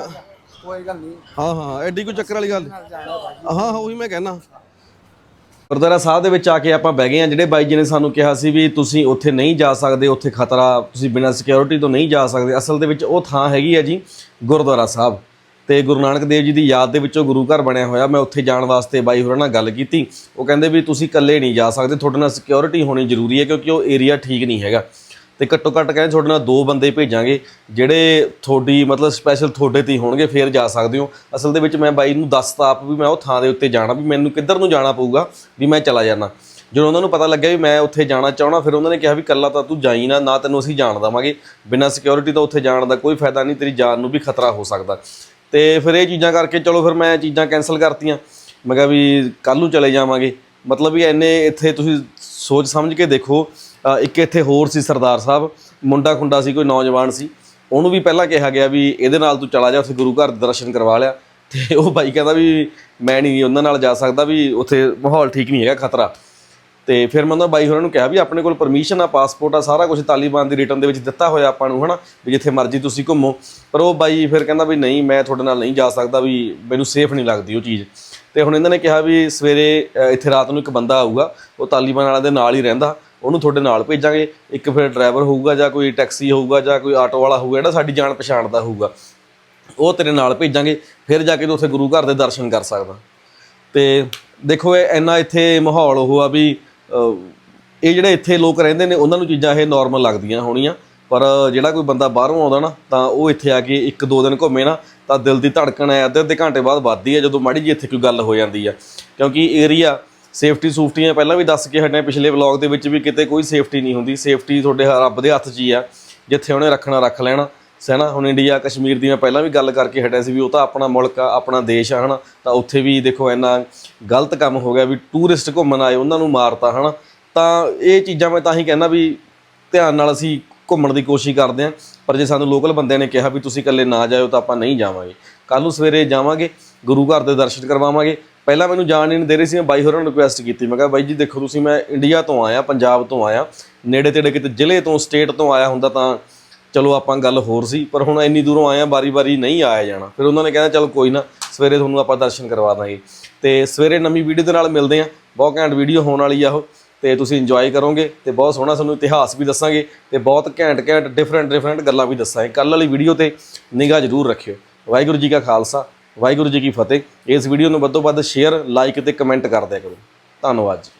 कोई गल नहीं ਹਾਂ ਹਾਂ ਐਡੀ ਕੋਈ ਚੱਕਰ ਵਾਲੀ ਗੱਲ ਹਾਂ ਹਾਂ ਉਹੀ ਮੈਂ ਕਹਿਣਾ ਗੁਰਦੁਆਰਾ ਸਾਹਿਬ ਦੇ ਵਿੱਚ ਆ ਕੇ ਆਪਾਂ ਬਹਿ ਗਏ ਆ ਜਿਹੜੇ ਬਾਈ ਜੀ ਨੇ ਸਾਨੂੰ ਕਿਹਾ ਸੀ ਵੀ ਤੁਸੀਂ ਉੱਥੇ ਨਹੀਂ ਜਾ ਸਕਦੇ ਉੱਥੇ ਖਤਰਾ ਤੁਸੀਂ ਬਿਨਾਂ ਸਿਕਿਉਰਿਟੀ ਤੋਂ ਨਹੀਂ ਜਾ ਸਕਦੇ ਅਸਲ ਦੇ ਵਿੱਚ ਉਹ ਥਾਂ ਹੈਗੀ ਹੈ ਜੀ ਗੁਰਦੁਆਰਾ ਸਾਹਿਬ ਤੇ ਗੁਰੂ ਨਾਨਕ ਦੇਵ ਜੀ ਦੀ ਯਾਦ ਦੇ ਵਿੱਚੋਂ ਗੁਰੂ ਘਰ ਬਣਿਆ ਹੋਇਆ। ਮੈਂ ਉੱਥੇ ਜਾਣ ਵਾਸਤੇ ਬਾਈ ਹੋਰਾਂ ਨਾਲ ਗੱਲ ਕੀਤੀ। ਉਹ ਕਹਿੰਦੇ ਵੀ ਤੁਸੀਂ ਇਕੱਲੇ ਨਹੀਂ ਜਾ ਸਕਦੇ, ਤੁਹਾਡੇ ਨਾਲ ਸਿਕਿਉਰਿਟੀ ਹੋਣੀ ਜ਼ਰੂਰੀ ਹੈ ਕਿਉਂਕਿ ਉਹ ਏਰੀਆ ਠੀਕ ਨਹੀਂ ਹੈਗਾ। ਤੇ ਘੱਟੋ ਘੱਟ ਕਹਿੰਦੇ ਤੁਹਾਡੇ ਨਾਲ ਦੋ ਬੰਦੇ ਭੇਜਾਂਗੇ, ਜਿਹੜੇ ਤੁਹਾਡੀ ਮਤਲਬ ਸਪੈਸ਼ਲ ਤੁਹਾਡੇ ਤੇ ਹੀ ਹੋਣਗੇ, ਫੇਰ ਜਾ ਸਕਦੇ ਹੋ। ਅਸਲ ਦੇ ਵਿੱਚ ਮੈਂ ਬਾਈ ਨੂੰ ਦੱਸਤਾ ਆਪ ਵੀ ਮੈਂ ਉਹ ਥਾਂ ਦੇ ਉੱਤੇ ਜਾਣਾ, ਵੀ ਮੈਨੂੰ ਕਿੱਧਰ ਨੂੰ ਜਾਣਾ ਪਊਗਾ, ਵੀ ਮੈਂ ਚਲਾ ਜਾਣਾ ਜਦੋਂ ਉਹਨਾਂ ਨੂੰ ਪਤਾ ਲੱਗਿਆ ਵੀ ਮੈਂ ਉੱਥੇ ਜਾਣਾ ਚਾਹਣਾ ਫਿਰ ਉਹਨਾਂ ਨੇ ਕਿਹਾ ਵੀ ਕੱਲਾ ਤਾਂ ਤੂੰ ਜਾਈ ਨਾ ਨਾ ਤੈਨੂੰ ਅਸੀਂ ਜਾਣ ਦੇਵਾਂਗੇ। ਬਿਨਾਂ ਸਿਕਿਉਰਿਟੀ ਤਾਂ ਉੱਥੇ ਜਾਣ ਦਾ ਕੋਈ ਫਾਇਦਾ ਨਹੀਂ, ਤੇਰੀ ਜਾਨ ਨੂੰ ਵੀ ਖਤਰਾ ਹੋ ਸਕਦਾ। ਤੇ ਫਿਰ ਇਹ ਚੀਜ਼ਾਂ ਕਰਕੇ ਚਲੋ ਫਿਰ ਮੈਂ ਚੀਜ਼ਾਂ ਕੈਨਸਲ ਕਰਤੀਆਂ। ਮੈਂ ਕਿਹਾ ਵੀ ਕੱਲ ਨੂੰ ਚਲੇ ਜਾਵਾਂਗੇ। ਮਤਲਬ ਵੀ ਐਨੇ ਇੱਥੇ ਤੁਸੀਂ ਸੋਚ ਸਮਝ ਕੇ ਦੇਖੋ ਇੱਕ ਇੱਥੇ ਹੋਰ ਸੀ ਸਰਦਾਰ ਸਾਹਿਬ, ਮੁੰਡਾ ਖੁੰਡਾ ਸੀ, ਕੋਈ ਨੌਜਵਾਨ ਸੀ। ਉਹਨੂੰ ਵੀ ਪਹਿਲਾਂ ਕਿਹਾ ਗਿਆ ਵੀ ਇਹਦੇ ਨਾਲ ਤੂੰ ਚਲਾ ਜਾ, ਉੱਥੇ ਗੁਰੂ ਘਰ ਦੇ ਦਰਸ਼ਨ ਕਰਵਾ ਲਿਆ। ਤੇ ਉਹ ਬਾਈ ਕਹਿੰਦਾ ਵੀ ਮੈਂ ਨਹੀਂ, ਉਹਨਾਂ ਨਾਲ ਜਾ ਸਕਦਾ ਵੀ ਉੱਥੇ ਮਾਹੌਲ ਠੀਕ ਨਹੀਂ ਹੈਗਾ, ਖਤਰਾ। ਤੇ ਫਿਰ ਮੈਂ ਉਹਨਾਂ ਬਾਈ ਹੋਰਾਂ ਨੂੰ ਕਿਹਾ ਵੀ ਆਪਣੇ ਕੋਲ ਪਰਮਿਸ਼ਨ ਆ ਪਾਸਪੋਰਟ ਆ, ਸਾਰਾ ਕੁਝ ਤਾਲੀਬਾਨ ਦੀ ਰਿਟਰਨ ਦੇ ਵਿੱਚ ਦਿੱਤਾ ਹੋਇਆ ਆਪਾਂ ਨੂੰ, ਹਨਾ? ਵੀ ਜਿੱਥੇ ਮਰਜ਼ੀ ਤੁਸੀਂ ਘੁੰਮੋ। ਪਰ ਉਹ ਬਾਈ ਫਿਰ ਕਹਿੰਦਾ ਵੀ ਨਹੀਂ, ਮੈਂ ਤੁਹਾਡੇ ਨਾਲ ਨਹੀਂ ਜਾ ਸਕਦਾ ਵੀ ਮੈਨੂੰ ਸੇਫ ਨਹੀਂ ਲੱਗਦੀ ਉਹ ਚੀਜ਼। ਤੇ ਹੁਣ ਇਹਨਾਂ ਨੇ ਕਿਹਾ ਵੀ ਸਵੇਰੇ ਇੱਥੇ ਰਾਤ ਨੂੰ ਇੱਕ ਬੰਦਾ ਆਊਗਾ, ਉਹ ਤਾਲੀਬਾਨ ਵਾਲਿਆਂ ਦੇ ਨਾਲ ਹੀ ਰਹਿੰਦਾ, ਉਹਨੂੰ ਤੁਹਾਡੇ ਨਾਲ ਭੇਜਾਂਗੇ। ਇੱਕ ਫਿਰ ਡਰਾਈਵਰ ਹੋਊਗਾ ਜਾਂ ਕੋਈ ਟੈਕਸੀ ਹੋਊਗਾ ਜਾਂ ਕੋਈ ਆਟੋ ਵਾਲਾ ਹੋਊਗਾ, ਜਿਹੜਾ ਸਾਡੀ ਜਾਣ ਪਛਾਣ ਦਾ ਹੋਊਗਾ, ਉਹ ਤੇਰੇ ਨਾਲ ਭੇਜਾਂਗੇ, ਫਿਰ ਜਾ ਕੇ ਤੂੰ ਉੱਥੇ ਗੁਰੂ ਘਰ ਦੇ ਦਰਸ਼ਨ ਕਰ ਸਕਦਾ। ਤੇ ਦੇਖੋ ਇਹ ਇੰਨਾ ਇੱਥੇ ਮਾਹੌਲ ਉਹ ਆ ਵੀ ਇਹ ਜਿਹੜੇ ਇੱਥੇ ਲੋਕ ਰਹਿੰਦੇ ਨੇ, ਉਹਨਾਂ ਨੂੰ ਚੀਜ਼ਾਂ ਇਹ ਨਾਰਮਲ ਲੱਗਦੀਆਂ ਹੋਣੀਆਂ। ਪਰ ਜਿਹੜਾ ਕੋਈ ਬੰਦਾ ਬਾਹਰੋਂ ਆਉਂਦਾ ਨਾ, ਤਾਂ ਉਹ ਇੱਥੇ ਆ ਕੇ ਇੱਕ ਦੋ ਦਿਨ ਘੁੰਮੇ ਨਾ, ਤਾਂ ਦਿਲ ਦੀ ਧੜਕਣ ਹੈ ਅੱਧੇ ਅੱਧੇ ਘੰਟੇ ਬਾਅਦ ਵੱਧਦੀ ਹੈ ਜਦੋਂ ਮਾੜੀ ਜੀ ਇੱਥੇ ਕੋਈ ਗੱਲ ਹੋ ਜਾਂਦੀ ਆ ਕਿਉਂਕਿ ਏਰੀਆ ਸੇਫਟੀ ਸੂਫਟੀਆਂ ਪਹਿਲਾਂ ਵੀ ਦੱਸ ਕੇ ਹਟੇ ਪਿਛਲੇ ਵਲੌਗ ਦੇ ਵਿੱਚ ਵੀ ਕਿਤੇ ਕੋਈ ਸੇਫਟੀ ਨਹੀਂ ਹੁੰਦੀ। ਸੇਫਟੀ ਤੁਹਾਡੇ ਰੱਬ ਦੇ ਹੱਥ 'ਚ ਹੀ ਆ, ਜਿੱਥੇ ਉਹਨੇ ਰੱਖਣਾ, ਰੱਖ ਲੈਣਾ। ਸੈਨਾ, ਹੁਣ ਇੰਡੀਆ, ਕਸ਼ਮੀਰ ਦੀ ਮੈਂ ਪਹਿਲਾਂ ਵੀ ਗੱਲ ਕਰਕੇ ਹਟਿਆ ਸੀ ਵੀ ਉਹ ਤਾਂ ਆਪਣਾ ਮੁਲਕ ਆ, ਆਪਣਾ ਦੇਸ਼ ਆ, ਹਨਾ? ਤਾਂ ਉੱਥੇ ਵੀ ਦੇਖੋ ਇੰਨਾ ਗਲਤ ਕੰਮ ਹੋ ਗਿਆ ਵੀ ਟੂਰਿਸਟ ਘੁੰਮਣ ਆਏ, ਉਹਨਾਂ ਨੂੰ ਮਾਰਤਾ, ਹਨਾ? ਤਾਂ ਇਹ ਚੀਜ਼ਾਂ ਮੈਂ ਤਾਂ ਹੀ ਕਹਿੰਦਾ ਵੀ ਧਿਆਨ ਨਾਲ ਅਸੀਂ ਘੁੰਮਣ ਦੀ ਕੋਸ਼ਿਸ਼ ਕਰਦੇ ਆਂ ਪਰ ਜੇ ਸਾਨੂੰ ਲੋਕਲ ਬੰਦਿਆਂ ਨੇ ਕਿਹਾ ਵੀ ਤੁਸੀਂ ਇਕੱਲੇ ਨਾ ਜਾਇਓ ਤਾਂ ਆਪਾਂ ਨਹੀਂ ਜਾਵਾਂਗੇ। ਕੱਲ ਨੂੰ ਸਵੇਰੇ ਜਾਵਾਂਗੇ, ਗੁਰੂ ਘਰ ਦੇ ਦਰਸ਼ਨ ਕਰਵਾਵਾਂਗੇ। ਪਹਿਲਾਂ ਮੈਨੂੰ ਜਾਣ ਨਹੀਂ ਦੇ ਰਹੇ ਸੀ, ਮੈਂ ਬਾਈ ਹੋਰਾਂ ਨੂੰ ਰਿਕੁਐਸਟ ਕੀਤੀ, ਮੈਂ ਕਿਹਾ ਬਾਈ ਜੀ ਦੇਖੋ ਤੁਸੀਂ, ਮੈਂ ਇੰਡੀਆ ਤੋਂ ਆਇਆ, ਪੰਜਾਬ ਤੋਂ ਆਇਆ ਨੇੜੇ ਤੇੜੇ ਕਿਤੇ ਜ਼ਿਲ੍ਹੇ ਤੋਂ ਸਟੇਟ ਤੋਂ ਆਇਆ ਹੁੰਦਾ ਤਾਂ ਚਲੋ ਆਪਾਂ ਗੱਲ ਹੋਰ ਸੀ, ਪਰ ਹੁਣ ਇੰਨੀ ਦੂਰੋਂ ਆਏ ਆ ਬਾਰੀ-ਬਾਰੀ ਨਹੀਂ ਆਇਆ ਜਾਣਾ। ਫਿਰ ਉਹਨਾਂ ਨੇ ਕਹਿੰਦਾ ਚਲੋ ਕੋਈ ਨਾ, ਸਵੇਰੇ ਤੁਹਾਨੂੰ ਆਪਾਂ ਦਰਸ਼ਨ ਕਰਵਾ ਦਾਂਗੇ। ਤੇ ਸਵੇਰੇ ਨਵੀਂ ਵੀਡੀਓ ਦੇ ਨਾਲ ਮਿਲਦੇ ਆ। ਬਹੁਤ ਘੈਂਟ ਵੀਡੀਓ ਹੋਣ ਵਾਲੀ ਆ ਉਹ, ਤੇ ਤੁਸੀਂ ਇੰਜੋਏ ਕਰੋਗੇ, ਤੇ ਬਹੁਤ ਸੋਹਣਾ ਤੁਹਾਨੂੰ ਇਤਿਹਾਸ ਵੀ ਦੱਸਾਂਗੇ, ਤੇ ਬਹੁਤ ਘੈਂਟ ਘੈਂਟ ਡਿਫਰੈਂਟ ਡਿਫਰੈਂਟ ਗੱਲਾਂ ਵੀ ਦੱਸਾਂਗੇ। ਕੱਲ ਵਾਲੀ ਵੀਡੀਓ ਤੇ ਨਿਗਾਹ ਜ਼ਰੂਰ ਰੱਖਿਓ। ਵਾਹਿਗੁਰੂ ਜੀ ਕਾ ਖਾਲਸਾ, ਵਾਹਿਗੁਰੂ ਜੀ ਕੀ ਫਤਿਹ। ਇਸ ਵੀਡੀਓ ਨੂੰ ਵੱਧੋ ਵੱਧ ਸ਼ੇਅਰ ਲਾਈਕ ਤੇ ਕਮੈਂਟ ਕਰ ਦਿਆ ਕਰੋ। ਧੰਨਵਾਦ ਜੀ।